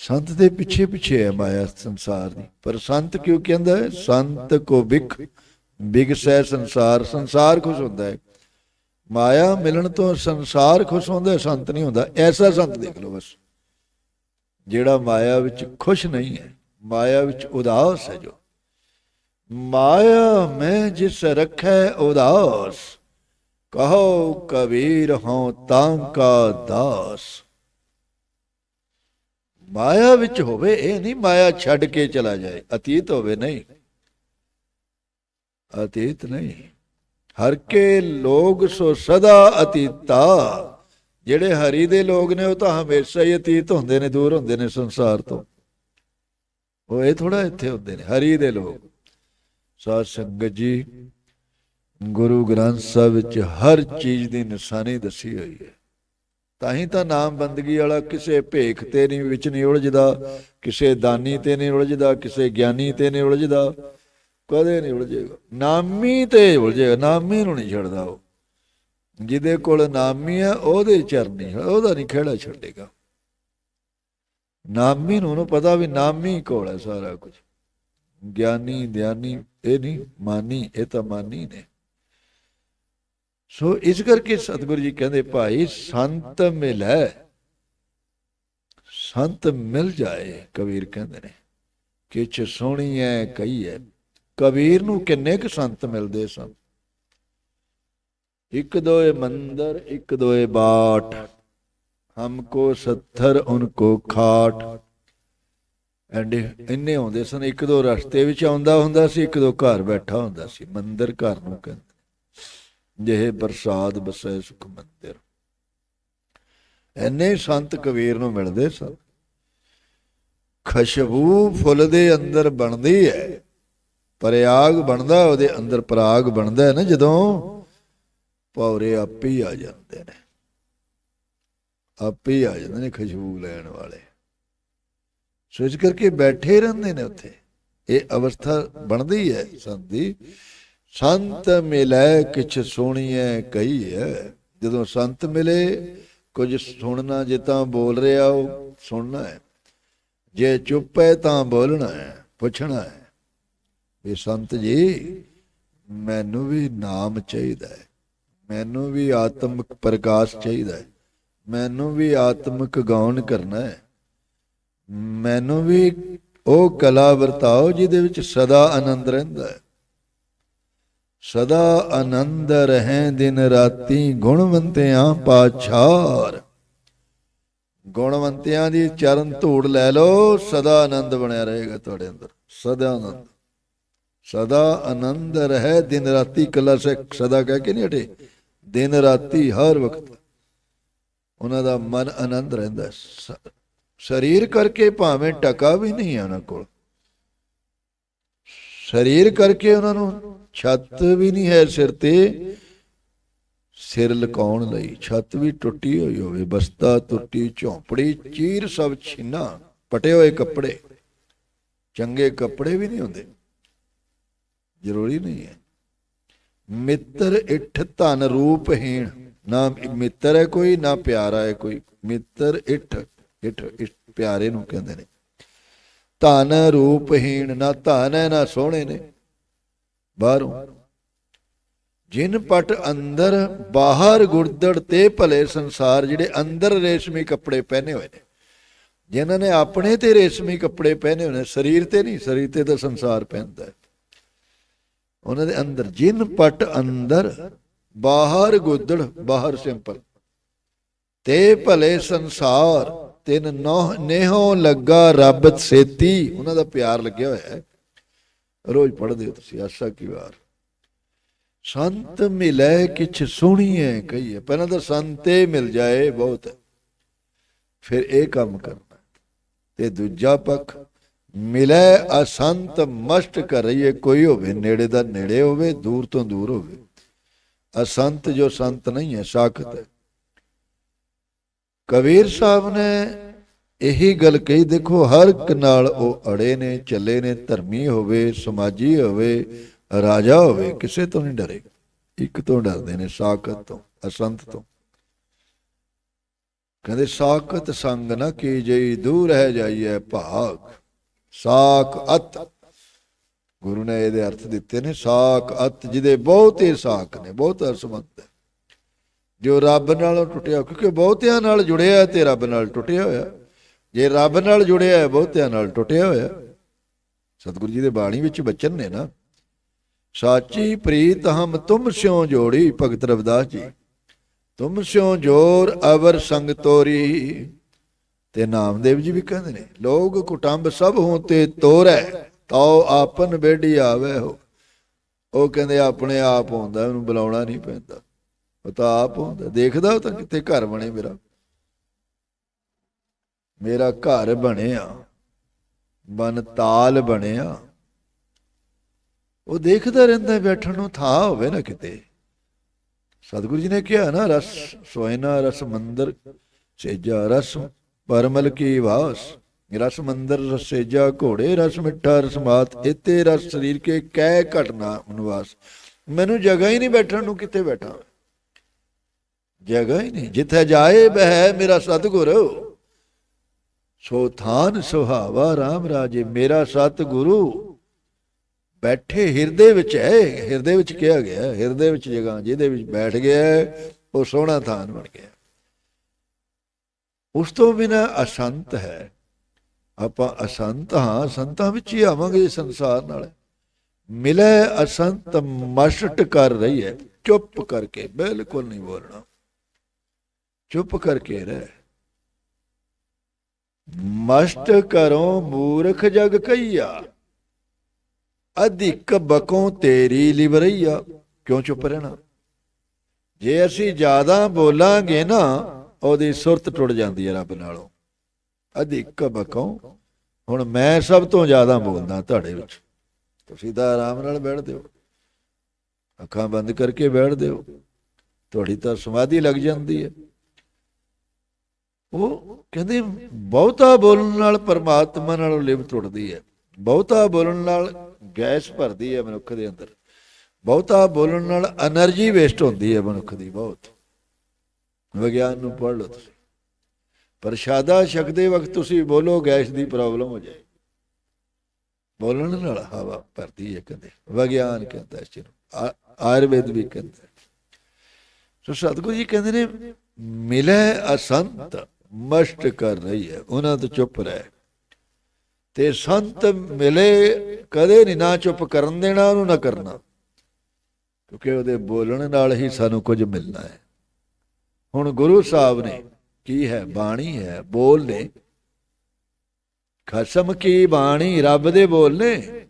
ਸੰਤ ਦੇ ਪਿੱਛੇ ਪਿੱਛੇ ਹੈ ਮਾਇਆ ਸੰਸਾਰ ਦੀ। ਪਰ ਸੰਤ ਕਿਉਂ ਕਹਿੰਦਾ ਹੈ? ਸੰਤ ਕੋ ਵਿਖ ਬਿਗਸੈ ਸੰਸਾਰ ਸੰਸਾਰ ਖੁਸ਼ ਹੁੰਦਾ ਹੈ। ਮਾਇਆ ਮਿਲਣ ਤੋਂ ਸੰਸਾਰ ਖੁਸ਼ ਹੁੰਦਾ ਸੰਤ ਨਹੀਂ ਹੁੰਦਾ। ਐਸਾ ਸੰਤ ਦੇਖ ਲਓ ਬਸ। ਜਿਹੜਾ ਮਾਇਆ ਵਿੱਚ ਖੁਸ਼ ਨਹੀਂ ਹੈ, ਮਾਇਆ ਵਿੱਚ ਉਦਾਸ ਹੈ ਜੋ। ਮਾਇਆ ਮੈਂ ਜਿਸ ਰਖੈ ਉਦਾਸ, ਕਹੋ ਕਬੀਰ ਹਉ ਤਾਂ ਕਾ ਦਾਸ। ਮਾਇਆ ਵਿੱਚ ਹੋਵੇ, ਇਹ ਨਹੀਂ ਮਾਇਆ ਛੱਡ ਕੇ ਚਲਾ ਜਾਏ। ਅਤੀਤ ਹੋਵੇ ਨਹੀਂ। ਅਤੀਤ ਨਹੀਂ। ਹਰ ਕੇ ਲੋਗ ਸੋ ਸਦਾ ਅਤੀਤਾ। ਜਿਹੜੇ ਹਰੀ ਦੇ ਲੋਕ ਨੇ, ਉਹ ਤਾਂ ਹਮੇਸ਼ਾ ਹੀ ਅਤੀਤ ਹੁੰਦੇ ਨੇ, ਦੂਰ ਹੁੰਦੇ ਨੇ ਸੰਸਾਰ ਤੋਂ। ਉਹ ਇਹ ਥੋੜਾ ਇੱਥੇ ਹੁੰਦੇ ਨੇ, ਹਰੀ ਦੇ ਲੋਕ ਸਾਧ ਸੰਗਤ ਜੀ, ਗੁਰੂ ਗ੍ਰੰਥ ਸਾਹਿਬ ਵਿੱਚ ਹਰ ਚੀਜ਼ ਦੀ ਨਿਸ਼ਾਨੀ ਦੱਸੀ ਹੋਈ ਹੈ। ਤਾਂ ਹੀ ਤਾਂ ਨਾਮ ਬੰਦਗੀ ਵਾਲਾ ਕਿਸੇ ਭੇਖ ਤੇ ਨਹੀਂ, ਵਿੱਚ ਨਹੀਂ ਉਲਝਦਾ, ਕਿਸੇ ਦਾਨੀ ਤੇ ਨਹੀਂ ਉਲਝਦਾ, ਕਿਸੇ ਗਿਆਨੀ ਤੇ ਨਹੀਂ ਉਲਝਦਾ, ਕਦੇ ਨਹੀਂ ਉਲਝੇਗਾ। ਨਾਮੀ ਤੇ ਉਲਝੇਗਾ, ਨਾਮੀ ਨੂੰ ਨਹੀਂ ਛੱਡਦਾ ਉਹ। ਜਿਹਦੇ ਕੋਲ ਨਾਮੀ ਹੈ, ਉਹਦੇ ਚਰਨੀ ਉਹਦਾ ਨਹੀਂ ਖੇੜਾ ਛੱਡੇਗਾ। ਨਾਮੀ ਨੂੰ ਉਹਨੂੰ ਪਤਾ ਵੀ ਨਾਮੀ ਕੋਲ ਹੈ ਸਾਰਾ ਕੁਝ। ਗਿਆਨੀ ਧਿਆਨੀ ਇਹ ਨਹੀਂ, ਮਾਨੀ, ਇਹ ਤਾਂ ਮਾਨੀ ਨੇ। ਸੋ ਇਸ ਕਰਕੇ ਸਤਿਗੁਰੂ ਜੀ ਕਹਿੰਦੇ, ਭਾਈ, ਸੰਤ ਮਿਲੈ ਸੰਤ ਮਿਲ ਜਾਏ, ਕਬੀਰ ਕਹਿੰਦੇ ਨੇ। ਕਿਛ ਸੋਹਣੀ ਐ, ਕਹੀ ਐ। ਕਬੀਰ ਨੂੰ ਕਿੰਨੇ ਕੁ ਸੰਤ ਮਿਲਦੇ ਸਨ? ਇੱਕ ਦੋਏ ਮੰਦਰ, ਇੱਕ ਦੋਏ ਬਾਟ। ਹਮਕੋ 70 ਉਨਕੋ ਖਾਟ। ਐਂਡ ਇੰਨੇ ਆਉਂਦੇ ਸਨ। ਇੱਕ ਦੋ ਰਸਤੇ ਵਿੱਚ ਆਉਂਦਾ ਹੁੰਦਾ ਸੀ, ਇੱਕ ਦੋ ਘਰ ਬੈਠਾ ਹੁੰਦਾ ਸੀ। ਮੰਦਰ ਘਰ ਨੂੰ ਕਹਿੰਦੇ ਜਿਹੇ ਬਰਸਾਤ ਬਸੈ ਸੁਖ ਮੰਦਰ ਐਨੇ ਸੰਤ ਕਬੀਰ ਨੂੰ ਮਿਲਦੇ ਸਨ। ਖਸ਼ਬੂ ਫੁੱਲ ਦੇ ਅੰਦਰ ਬਣਦੀ ਹੈ ਪਰਿਆਗ ਬਣਦਾ, ਉਹਦੇ ਅੰਦਰ ਪਰਾਗ ਬਣਦਾ ਹੈ ਨਾ, ਜਦੋਂ ਪੌਰੇ ਆਪੇ ਹੀ ਆ ਜਾਂਦੇ ਨੇ। ਆਪੇ ਹੀ ਆ ਜਾਂਦੇ ਨੇ ਖੁਸ਼ਬੂ ਲੈਣ ਵਾਲੇ। ਸੋ ਇਸ ਕਰਕੇ ਬੈਠੇ ਰਹਿੰਦੇ ਨੇ ਉੱਥੇ। ਇਹ ਅਵਸਥਾ ਬਣਦੀ ਹੈ ਸੰਤ ਦੀ। ਸੰਤ ਮਿਲੈ ਕਿਛ ਸੋਹਣੀਐ ਕਹੀ ਹੈ ਜਦੋਂ ਸੰਤ ਮਿਲੇ, ਕੁਝ ਸੁਣਨਾ ਜੇ ਤਾਂ ਬੋਲ ਰਿਹਾ ਉਹ ਸੁਣਨਾ ਹੈ। ਜੇ ਚੁੱਪ ਹੈ ਤਾਂ ਬੋਲਣਾ ਹੈ, ਪੁੱਛਣਾ ਹੈ। ਵੀ ਸੰਤ ਜੀ, ਮੈਨੂੰ ਵੀ ਨਾਮ ਚਾਹੀਦਾ ਹੈ। ਮੈਨੂੰ ਵੀ ਆਤਮਿਕ ਪ੍ਰਕਾਸ਼ ਚਾਹੀਦਾ ਹੈ। ਮੈਨੂੰ ਵੀ ਆਤਮਿਕ ਗਾਉਣ ਕਰਨਾ ਹੈ। ਮੈਨੂੰ ਵੀ ਉਹ ਕਲਾ ਵਰਤਾਓ ਜਿਹਦੇ ਵਿੱਚ ਸਦਾ ਆਨੰਦ ਰਹਿੰਦਾ ਹੈ। ਸਦਾ ਆਨੰਦ ਰਹੇ ਦਿਨ ਰਾਤੀ ਗੁਣਵੰਤਿਆਂ ਪਾਛਾਰ। ਗੁਣਵੰਤਿਆਂ ਦੀ ਚਰਨ ਧੂੜ ਲੈ ਲਓ, ਸਦਾ ਆਨੰਦ ਬਣਿਆ ਰਹੇਗਾ ਤੁਹਾਡੇ ਅੰਦਰ। ਸਦਾ ਆਨੰਦ। ਸਦਾ ਆਨੰਦ ਰਹੇ ਦਿਨ ਰਾਤੀ ਕਲਾ ਸੇ ਸਦਾ ਕਹਿ ਕੇ ਨਹੀਂ ਹਟੇ। ਦਿਨ ਰਾਤੀ ਹਰ ਵਕਤ। ਉਹਨਾਂ ਦਾ ਮਨ ਆਨੰਦ ਰਹਿੰਦਾ ਸਰੀਰ ਕਰਕੇ ਭਾਵੇਂ ਟਕਾ ਵੀ ਨਹੀਂ ਹੈ ਉਹਨਾਂ ਕੋਲ। ਸਰੀਰ ਕਰਕੇ ਉਹਨਾਂ ਨੂੰ ਛੱਤ ਵੀ ਨਹੀਂ ਹੈ ਸਿਰ ਤੇ, ਸਿਰ ਲਕਾਉਣ ਲਈ ਛੱਤ ਵੀ ਟੁੱਟੀ ਹੋਈ ਹੋਵੇ, ਬਸਤਾ ਟੁੱਟੀ, ਝੌਂਪੜੀ, ਚੀਰ ਸਭ ਛਿੰਨਾ, ਪਟੇ ਹੋਏ ਕੱਪੜੇ। ਚੰਗੇ ਕੱਪੜੇ ਵੀ ਨਹੀਂ ਹੁੰਦੇ। ਜ਼ਰੂਰੀ ਨਹੀਂ ਹੈ। ਮਿੱਤਰ ਇਠ ਧਨ ਰੂਪਹੀਣ ਨਾ ਮਿੱਤਰ ਹੈ ਕੋਈ, ਨਾ ਪਿਆਰਾ ਹੈ ਕੋਈ। ਮਿੱਤਰ ਇਠ ਇਠ ਇਠ ਪਿਆਰੇ ਨੂੰ ਕਹਿੰਦੇ ਨੇ। ਧਨ ਰੂਪਹੀਣ ਨਾ ਧਨ ਹੈ, ਨਾ ਸੋਹਣੇ ਨੇ। ਬਾਹਰੋਂ। ਜਿਨ ਪਟ ਅੰਦਰ, ਬਾਹਰ ਗੁਰਦੜ ਤੇ ਭਲੇ ਸੰਸਾਰ ਜਿਹੜੇ ਅੰਦਰ ਰੇਸ਼ਮੀ ਕੱਪੜੇ ਪਹਿਨੇ ਹੋਏ ਨੇ। ਜਿਨ੍ਹਾਂ ਨੇ ਆਪਣੇ ਤੇ ਰੇਸ਼ਮੀ ਕੱਪੜੇ ਪਹਿਨੇ ਹੋਏ ਨੇ, ਸਰੀਰ ਤੇ ਨਹੀਂ, ਸਰੀਰ ਤੇ ਤਾਂ ਸੰਸਾਰ ਪਹਿਨਦਾ ਹੈ। ਉਹਨਾਂ ਦੇ ਅੰਦਰ, ਜਿਨ ਪਟ ਅੰਦਰ, ਬਾਹਰ ਗੁੱਦੜ ਬਾਹਰ ਸਿੰਪਲ। ਤੇ ਭਲੇ ਸੰਸਾਰ, ਤਿੰਨ ਨੋਹ, ਨੇਹੋ ਲੱਗਾ ਰੱਬ ਸੇਤੀ, ਉਹਨਾਂ ਦਾ ਪਿਆਰ ਲੱਗਿਆ ਹੋਇਆ ਹੈ। ਰੋਜ਼ ਪੜ੍ਹਦੇ ਹੋ ਤੁਸੀਂ, ਆਸਾ ਕੀ ਵਾਰ। ਸੰਤ ਮਿਲੇ ਕਿਛ ਸੁਣੀਏ ਕਹੀਏ ਪਹਿਲਾਂ ਤਾਂ ਸੰਤੇ ਮਿਲ ਜਾਏ ਬਹੁਤ। ਹੈ। ਫਿਰ ਇਹ ਕੰਮ ਕਰਨਾ। ਤੇ ਦੂਜਾ ਪੱਖ, ਮਿਲੇ ਅਸੰਤ ਮਸਟ ਕਰੀਏ ਕੋਈ ਹੋਵੇ ਨੇੜੇ ਦਾ ਨੇੜੇ ਹੋਵੇ, ਦੂਰ ਤੋਂ ਦੂਰ ਹੋਵੇ। ਅਸੰਤ ਜੋ ਸੰਤ ਨਹੀਂ ਹੈ, ਸਾਖਤ ਹੈ। ਕਬੀਰ ਸਾਹਿਬ ਨੇ ਇਹੀ ਗੱਲ ਕਹੀ, ਦੇਖੋ, ਹਰ ਇੱਕ ਨਾਲ ਉਹ ਅੜੇ ਨੇ, ਚੱਲੇ ਨੇ, ਧਰਮੀ ਹੋਵੇ, ਸਮਾਜੀ ਹੋਵੇ, ਰਾਜਾ ਹੋਵੇ, ਕਿਸੇ ਤੋਂ ਨਹੀਂ ਡਰੇ। ਇੱਕ ਤੋਂ ਡਰਦੇ ਨੇ, ਸਾਖਤ ਤੋਂ, ਅਸੰਤ ਤੋਂ। ਕਹਿੰਦੇ, ਸਾਖਤ ਸੰਗ ਨਾ ਕੀਜਈ, ਦੂਰ ਰਹਿ ਜਾਈਏ ਭਾਗ। ਸਾਖ ਅਤ। ਗੁਰੂ ਨੇ ਇਹਦੇ ਅਰਥ ਦਿੱਤੇ ਨੇ, ਸਾਖ ਅਤ, ਜਿਹਦੇ ਬਹੁਤੇ ਸਾਖ ਨੇ, ਬਹੁਤ ਅਰਥਮੰਦ ਹੈ। ਜੋ ਰੱਬ ਨਾਲੋਂ ਟੁੱਟਿਆ, ਕਿਉਂਕਿ ਬਹੁਤਿਆਂ ਨਾਲ ਜੁੜਿਆ ਤੇ ਰੱਬ ਨਾਲ ਟੁੱਟਿਆ ਹੋਇਆ। ਜੇ ਰੱਬ ਨਾਲ ਜੁੜਿਆ ਹੈ ਬਹੁਤਿਆਂ ਨਾਲ ਟੁੱਟਿਆ ਹੋਇਆ, ਸਤਿਗੁਰੂ ਜੀ ਦੇ ਬਾਣੀ ਵਿੱਚ ਬਚਨ ਨੇ ਨਾ, ਸਾਚੀ ਪ੍ਰੀਤ ਹਮ ਤੁਮ ਸਿਓ ਜੋੜੀ, ਭਗਤ ਰਵਿਦਾਸ ਜੀ, ਤੁਮ ਸਿਓ ਜੋਰ ਅਵਰ ਸੰਗ ਤੋਰੀ। ਤੇ ਨਾਮਦੇਵ ਜੀ ਵੀ ਕਹਿੰਦੇ ਨੇ, ਲੋਗ ਕੁਟੰਬ ਸਭ ਹੋਂ ਤੇ ਤੋਰੈ, ਤਉ ਆਪਨ ਬੇੜੀ ਆਵੇ ਹੋ। ਉਹ ਕਹਿੰਦੇ, ਆਪਣੇ ਆਪ ਹੁੰਦਾ ਉਹਨੂੰ ਬੁਲਾਉਣਾ ਨਹੀਂ ਪੈਂਦਾ, ਉਹ ਤਾਂ ਆਪ ਹੁੰਦਾ ਦੇਖਦਾ ਉਹ ਤਾਂ ਕਿੱਥੇ ਘਰ ਬਣੇ ਮੇਰਾ। ਮੇਰਾ ਘਰ ਬਣਿਆ, ਬਨ ਤਾਲ ਬਣਿਆ। ਉਹ ਦੇਖਦਾ ਰਹਿੰਦਾ ਬੈਠਣ ਨੂੰ ਥਾਂ ਹੋਵੇ ਨਾ ਕਿਤੇ। ਸਤਿਗੁਰੂ ਜੀ ਨੇ ਕਿਹਾ ਨਾ, ਰਸ ਸੋਇਨਾ, ਰਸ ਮੰਦਰ ਸੇਜਾ ਰਸ ਪਰਮਲ ਕੀ ਵਾਸ। ਰਸ ਮੰਦਰ ਰਸੇਜਾ ਘੋੜੇ, ਰਸ ਮਿੱਠਾ, ਰਸ ਮਾਤ ਇਤੇ ਰਸ ਸਰੀਰ ਕੇ ਕਹਿ ਘਟਨਾ ਨਿਵਾਸ ਮੈਨੂੰ ਜਗ੍ਹਾ ਹੀ ਨਹੀਂ ਬੈਠਣ ਨੂੰ ਕਿੱਥੇ ਬੈਠਾ। ਜਗ੍ਹਾ ਹੀ ਨਹੀਂ, ਜਿੱਥੇ ਜਾਏ ਬਹਿ ਮੇਰਾ ਸਤਿਗੁਰ। ਸੋ ਥਾਨ ਸੁਹਾਵਾ RAM ਰਾਜੇ, ਮੇਰਾ ਸਤਿਗੁਰੂ, ਬੈਠੇ ਹਿਰਦੇ ਵਿੱਚ ਹੈ, ਹਿਰਦੇ ਵਿੱਚ ਕਿਹਾ ਗਿਆ, ਹਿਰਦੇ ਵਿੱਚ ਜਗ੍ਹਾ, ਜਿਹਦੇ ਵਿੱਚ ਬੈਠ ਗਿਆ ਉਹ ਸੋਹਣਾ ਥਾਨ ਬਣ ਗਿਆ। ਉਸ ਤੋਂ ਬਿਨਾ ਅਸੰਤ ਹੈ। ਆਪਾਂ ਅਸੰਤ ਹਾਂ, ਸੰਤਾਂ ਵਿੱਚ ਹੀ ਆਵਾਂਗੇ ਸੰਸਾਰ ਨਾਲ। ਮਿਲੇ ਅਸੰਤ ਮਸ਼ਟ ਕਰ ਰਹੀ ਹੈ, ਚੁੱਪ ਕਰਕੇ, ਬਿਲਕੁਲ ਨਹੀਂ ਬੋਲਣਾ। ਚੁੱਪ ਕਰਕੇ ਰਹਿ। ਮਸ਼ਟ ਕਰੋ ਮੂਰਖ ਜਗ ਕਈਆ। ਅਧਿਕ ਬਕੋਂ ਤੇਰੀ ਲਿਵਰਈਆ। ਕਿਉਂ ਚੁੱਪ ਰਹਿਣਾ? ਜੇ ਅਸੀਂ ਜ਼ਿਆਦਾ ਬੋਲਾਂਗੇ ਨਾ, ਉਹਦੀ ਸੁਰਤ ਟੁੱਟ ਜਾਂਦੀ ਹੈ ਰੱਬ ਨਾਲੋਂ। ਅਧਿਕ ਬਕੋਂ। ਹੁਣ ਮੈਂ ਸਭ ਤੋਂ ਜ਼ਿਆਦਾ ਬੋਲਦਾ ਤੁਹਾਡੇ ਵਿੱਚ। ਤੁਸੀਂ ਤਾਂ ਆਰਾਮ ਨਾਲ ਬੈਠਦੇ ਹੋ ਅੱਖਾਂ ਬੰਦ ਕਰਕੇ ਬੈਠਦੇ ਹੋ ਤੁਹਾਡੀ ਤਾਂ ਸਮਾਧੀ ਲੱਗ ਜਾਂਦੀ ਹੈ। ਉਹ ਕਹਿੰਦੇ ਬਹੁਤਾ ਬੋਲਣ ਨਾਲ ਪਰਮਾਤਮਾ ਨਾਲੋਂ ਲਿਵ ਟੁੱਟਦੀ ਹੈ। ਬਹੁਤਾ ਬੋਲਣ ਨਾਲ ਗੈਸ ਭਰਦੀ ਹੈ ਮਨੁੱਖ ਦੇ ਅੰਦਰ। ਬਹੁਤਾ ਬੋਲਣ ਨਾਲ એનર્ਜੀ ਵੇਸਟ ਹੁੰਦੀ ਹੈ ਮਨੁੱਖ ਦੀ ਬਹੁਤ। ਵਿਗਿਆਨ ਨੂੰ ਪੜ੍ਹ ਲਓ ਤੁਸੀਂ। ਪ੍ਰਸ਼ਾਦਾ ਛਕਦੇ ਵਕਤ ਤੁਸੀਂ ਬੋਲੋ ਗੈਸ ਦੀ ਪ੍ਰੋਬਲਮ ਹੋ ਜਾਏ। ਬੋਲਣ ਨਾਲ ਹਵਾ ਭਰਦੀ ਹੈ ਕਹਿੰਦੇ। ਵਿਗਿਆਨ ਕਹਿੰਦਾ ਇਸ ਨੂੰ। ਆਯੁਰਵੇਦ ਵੀ ਕਹਿੰਦਾ। ਸੋ ਸਤਗੁਰੂ ਜੀ ਕਹਿੰਦੇ ਨੇ, ਮਿਲੇ ਅਸੰਤ। ਮਸ਼ਟ ਕਰ ਰਹੀ ਹੈ, ਉਹਨਾਂ ਤੋਂ ਚੁੱਪ ਰਹਿ। ਤੇ ਸੰਤ ਮਿਲੇ, ਕਦੇ ਨਹੀਂ ਨਾ ਚੁੱਪ ਕਰਨ ਦੇਣਾ, ਉਹਨੂੰ ਨਾ ਕਰਨਾ। ਕਿਉਂਕਿ ਉਹਦੇ ਬੋਲਣ ਨਾਲ ਹੀ ਸਾਨੂੰ ਕੁਝ ਮਿਲਣਾ ਹੈ। ਹੁਣ ਗੁਰੂ ਸਾਹਿਬ ਨੇ ਕੀ ਹੈ, ਬਾਣੀ ਹੈ, ਬੋਲ ਨੇ ਖਸਮ ਕੀ ਬਾਣੀ, ਰੱਬ ਦੇ ਬੋਲ ਨੇ।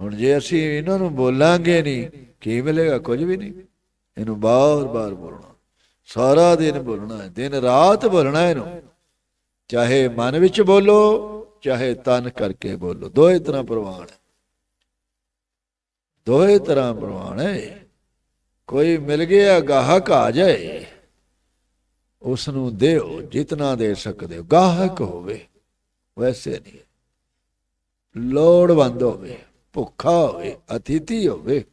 ਹੁਣ ਜੇ ਅਸੀਂ ਇਹਨਾਂ ਨੂੰ ਬੋਲਾਂਗੇ ਨਹੀਂ ਕੀ ਮਿਲੇਗਾ, ਕੁਝ ਵੀ ਨਹੀਂ ਇਹਨੂੰ ਬਾਰ-ਬਾਰ ਬੋਲਣਾ। ਸਾਰਾ ਦਿਨ ਬੋਲਣਾ ਹੈ, ਦਿਨ ਰਾਤ ਬੋਲਣਾ ਇਹਨੂੰ। ਚਾਹੇ ਮਨ ਵਿੱਚ ਬੋਲੋ, ਚਾਹੇ ਤਨ ਕਰਕੇ ਬੋਲੋ। ਦੋਹੇ ਤਰ੍ਹਾਂ ਪ੍ਰਵਾਨ ਹੈ। ਦੋਏ ਤਰ੍ਹਾਂ ਪ੍ਰਵਾਨ ਹੈ। ਕੋਈ ਮਿਲ ਗਿਆ, ਗਾਹਕ ਆ ਜਾਏ ਉਸ ਨੂੰ ਦਿਓ, ਜਿਤਨਾ ਦੇ ਸਕਦੇ ਹੋ। ਗਾਹਕ ਹੋਵੇ, ਵੈਸੇ ਨਹੀਂ। ਲੋੜਵੰਦ ਹੋਵੇ, ਭੁੱਖਾ ਹੋਵੇ, ਅਤਿਥੀ ਹੋਵੇ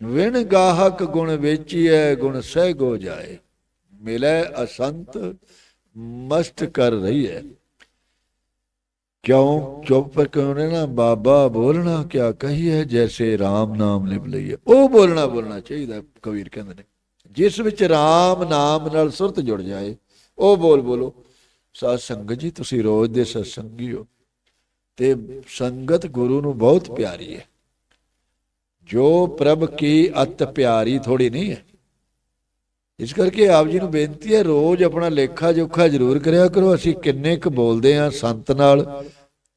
ਵਿਣ ਗਾਹਕ ਗੁਣ ਵੇਚੀਐ, ਗੁਣ ਸਹਿ ਗੋ ਜਾਏ। ਮਿਲੈ ਅਸੰਤ, ਮਸਤ ਕਰ ਰਹੀ ਹੈ ਕਿਉਂ? ਚੁੱਪ ਕਿਉਂ ਰਹਿਣਾ ਬਾਬਾ ਬੋਲਣਾ ਕਿਆ ਕਹੀਏ ਜੈਸੇ RAM ਨਾਮ ਲਿਵ ਲਈਏ ਉਹ ਬੋਲਣਾ ਬੋਲਣਾ ਚਾਹੀਦਾ, ਕਬੀਰ ਕਹਿੰਦੇ ਨੇ। ਜਿਸ ਵਿੱਚ RAM ਨਾਮ ਨਾਲ ਸੁਰਤ ਜੁੜ ਜਾਏ, ਉਹ ਬੋਲ, ਬੋਲੋ, ਸਾਧ ਸੰਗਤ ਜੀ, ਤੁਸੀਂ ਰੋਜ਼ ਦੇ ਸਤਸੰਗੀ ਹੋ ਤੇ ਸੰਗਤ ਗੁਰੂ ਨੂੰ ਬਹੁਤ ਪਿਆਰੀ ਹੈ। ਜੋ ਪ੍ਰਭ ਕੀ ਅਤ ਪਿਆਰੀ ਥੋੜੀ ਨਹੀਂ ਹੈ। ਇਸ ਕਰਕੇ ਆਪ ਜੀ ਨੂੰ ਬੇਨਤੀ ਹੈ, ਰੋਜ਼ ਆਪਣਾ ਲੇਖਾ ਜੋਖਾ ਜ਼ਰੂਰ ਕਰਿਆ ਕਰੋ। ਅਸੀਂ ਕਿੰਨੇ ਕੁ ਬੋਲਦੇ ਹਾਂ ਸੰਤ ਨਾਲ,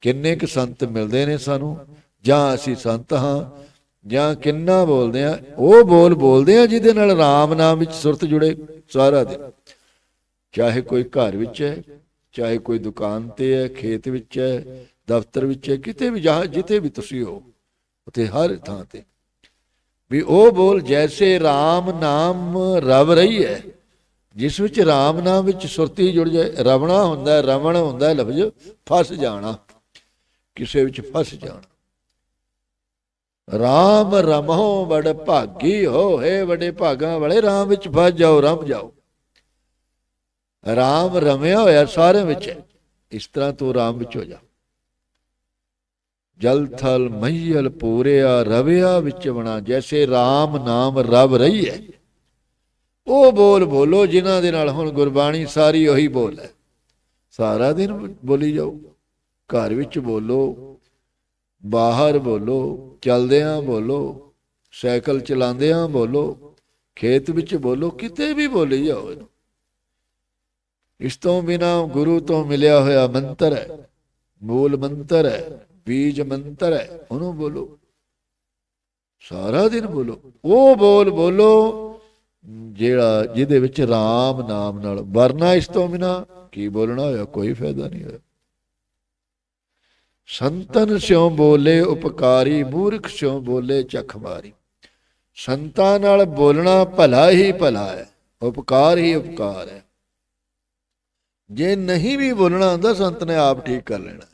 ਕਿੰਨੇ ਕੁ ਸੰਤ ਮਿਲਦੇ ਨੇ ਸਾਨੂੰ, ਜਾਂ ਅਸੀਂ ਸੰਤ ਹਾਂ, ਜਾਂ ਕਿੰਨਾ ਬੋਲਦੇ ਹਾਂ। ਉਹ ਬੋਲ ਬੋਲਦੇ ਹਾਂ ਜਿਹਦੇ ਨਾਲ RAM ਨਾਮ ਵਿੱਚ ਸੁਰਤ ਜੁੜੇ ਸਾਰਾ ਦਿਨ। ਚਾਹੇ ਕੋਈ ਘਰ ਵਿੱਚ ਹੈ, ਚਾਹੇ ਕੋਈ ਦੁਕਾਨ ਤੇ ਹੈ, ਖੇਤ ਵਿੱਚ ਹੈ, ਦਫ਼ਤਰ ਵਿੱਚ ਹੈ, ਕਿਤੇ ਵੀ ਜਹਾਂ, ਜਿੱਥੇ ਵੀ ਤੁਸੀਂ ਹੋ, ਉਥੇ ਹਰ ਥਾਂ ਤੇ ਵੀ ਉਹ ਬੋਲ ਜੈਸੇ RAM ਨਾਮ ਰਵ ਰਹੀ ਹੈ। ਜਿਸ ਵਿੱਚ RAM ਨਾਮ ਵਿੱਚ ਸੁਰਤੀ ਜੁੜ ਜਾਏ, ਰਵਣਾ ਹੁੰਦਾ ਰਵਣ ਹੁੰਦਾ ਲਫ਼ਜ਼, ਫਸ ਜਾਣਾ। ਕਿਸੇ ਵਿੱਚ ਫਸ ਜਾਣਾ। RAM ਰਮਹੁ ਬੜ ਭਾਗੀ ਹੋਏ ਹੈ ਬੜੇ ਭਾਗਾਂ ਵਾਲੇ RAM ਵਿੱਚ ਫਸ ਜਾਓ, ਰਮ ਜਾਓ। RAM ਰਮਿਆ ਹੋਇਆ ਸਾਰਿਆਂ ਵਿੱਚ ਇਸ ਤਰ੍ਹਾਂ ਤੂੰ RAM ਵਿੱਚ ਹੋ ਜਾ। ਜਲ ਥਲ ਮਈਲ ਪੂਰਿਆ ਰਵਿਆ ਵਿੱਚ ਬਣਾ ਜੈਸੇ RAM ਨਾਮ ਰਵ ਰਹੀ ਹੈ। ਉਹ ਬੋਲ ਬੋਲੋ, ਜਿਨ੍ਹਾਂ ਦੇ ਨਾਲ ਹੁਣ ਗੁਰਬਾਣੀ ਸਾਰੀ ਉਹੀ ਬੋਲ ਹੈ। ਸਾਰਾ ਦਿਨ ਬੋਲੀ ਜਾਓ, ਘਰ ਵਿੱਚ ਬੋਲੋ, ਬਾਹਰ ਬੋਲੋ, ਚਲਦਿਆਂ ਬੋਲੋ, ਸਾਈਕਲ ਚਲਾਉਂਦਿਆਂ ਬੋਲੋ, ਖੇਤ ਵਿੱਚ ਬੋਲੋ, ਕਿਤੇ ਵੀ ਬੋਲੀ ਜਾਓ ਇਸ ਤੋਂ ਬਿਨਾ ਗੁਰੂ ਤੋਂ ਮਿਲਿਆ ਹੋਇਆ ਮੰਤਰ ਹੈ, ਮੂਲ ਮੰਤਰ ਹੈ ਬੀਜ ਮੰਤਰ ਹੈ, ਉਹਨੂੰ ਬੋਲੋ। ਸਾਰਾ ਦਿਨ ਬੋਲੋ। ਉਹ ਬੋਲ ਬੋਲੋ, ਜਿਹੜਾ, ਜਿਹਦੇ ਵਿੱਚ RAM ਨਾਮ ਨਾਲ ਵਰਨਾ ਇਸ ਤੋਂ ਬਿਨਾ ਕੀ ਬੋਲਣਾ ਹੋਇਆ, ਕੋਈ ਫਾਇਦਾ ਨਹੀਂ ਹੋਇਆ। ਸੰਤਨ ਸਿਉ ਬੋਲੇ ਉਪਕਾਰੀ, ਮੂਰਖ ਸਿਉ ਬੋਲੇ ਚਖ ਮਾਰੀ। ਸੰਤਾਂ ਨਾਲ ਬੋਲਣਾ ਭਲਾ ਹੀ ਭਲਾ ਹੈ, ਉਪਕਾਰ ਹੀ ਉਪਕਾਰ ਹੈ। ਜੇ ਨਹੀਂ ਵੀ ਬੋਲਣਾ ਹੁੰਦਾ, ਸੰਤ ਨੇ ਆਪ ਠੀਕ ਕਰ ਲੈਣਾ।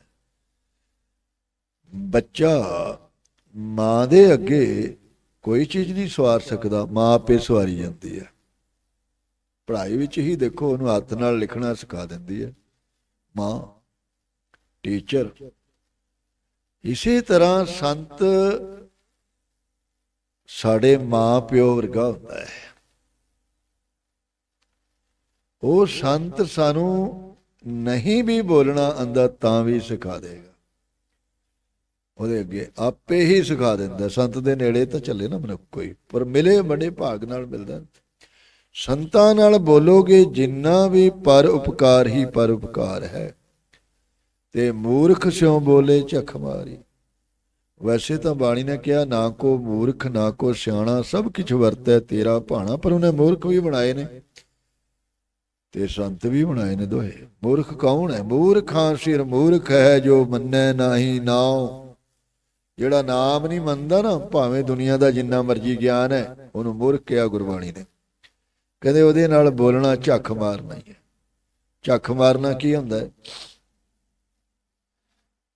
ਬੱਚਾ ਮਾਂ ਦੇ ਅੱਗੇ ਕੋਈ ਚੀਜ਼ ਨਹੀਂ ਸਵਾਰ ਸਕਦਾ, ਮਾਂ ਆਪੇ ਸਵਾਰੀ ਜਾਂਦੀ ਹੈ। ਪੜ੍ਹਾਈ ਵਿੱਚ ਹੀ ਦੇਖੋ, ਉਹਨੂੰ ਹੱਥ ਨਾਲ ਲਿਖਣਾ ਸਿਖਾ ਦਿੰਦੀ ਹੈ। ਮਾਂ, ਟੀਚਰ, ਇਸੇ ਤਰ੍ਹਾਂ ਸੰਤ ਸਾਡੇ ਮਾਂ ਪਿਓ ਵਰਗਾ ਹੁੰਦਾ ਹੈ। ਉਹ ਸੰਤ ਸਾਨੂੰ ਨਹੀਂ ਵੀ ਬੋਲਣਾ ਆਂਦਾ ਤਾਂ ਵੀ ਸਿਖਾ ਦੇਗਾ। ਉਹਦੇ ਅੱਗੇ ਆਪੇ ਹੀ ਸਿਖਾ ਦਿੰਦਾ, ਸੰਤ ਦੇ ਨੇੜੇ ਤਾਂ ਚੱਲੇ ਨਾ ਮਨੁੱਖ ਕੋਈ, ਪਰ ਮਿਲੇ ਬੜੇ ਭਾਗ ਨਾਲ ਮਿਲਦਾ। ਸੰਤਾਂ ਨਾਲ ਬੋਲੋਗੇ, ਜਿੰਨਾ ਵੀ ਪਰ ਉਪਕਾਰ ਹੀ ਪਰ ਉਪਕਾਰ ਹੈ। ਤੇ ਮੂਰਖ ਸਿਉ ਬੋਲੇ ਝਖ ਮਾਰੀ। ਵੈਸੇ ਤਾਂ ਬਾਣੀ ਨੇ ਕਿਹਾ, ਨਾ ਕੋ ਮੂਰਖ, ਨਾ ਕੋ ਸਿਆਣਾ, ਸਭ ਕੁਝ ਵਰਤੈ ਤੇਰਾ ਭਾਣਾ, ਪਰ ਉਹਨੇ ਮੂਰਖ ਵੀ ਬਣਾਏ ਨੇ। ਤੇ ਸੰਤ ਵੀ ਬਣਾਏ ਨੇ ਦੋਹੇ। ਮੂਰਖ ਕੌਣ ਹੈ? ਮੂਰਖਾਂ ਸਿਰ ਮੂਰਖ ਹੈ ਜੋ ਮੰਨੈ ਨਾਹੀ ਨਾਉ। ਜਿਹੜਾ ਨਾਮ ਨਹੀਂ ਮੰਨਦਾ ਨਾ, ਭਾਵੇਂ ਦੁਨੀਆ ਦਾ ਜਿੰਨਾ ਮਰਜ਼ੀ ਗਿਆਨ ਹੈ, ਉਹਨੂੰ ਮੂਰਖ ਕਿਹਾ ਗੁਰਬਾਣੀ ਨੇ ਕਹਿੰਦੇ ਉਹਦੇ ਨਾਲ ਬੋਲਣਾ ਝੱਖ ਮਾਰਨਾ ਹੀ ਹੈ। ਝੱਖ ਮਾਰਨਾ ਕੀ ਹੁੰਦਾ ਹੈ?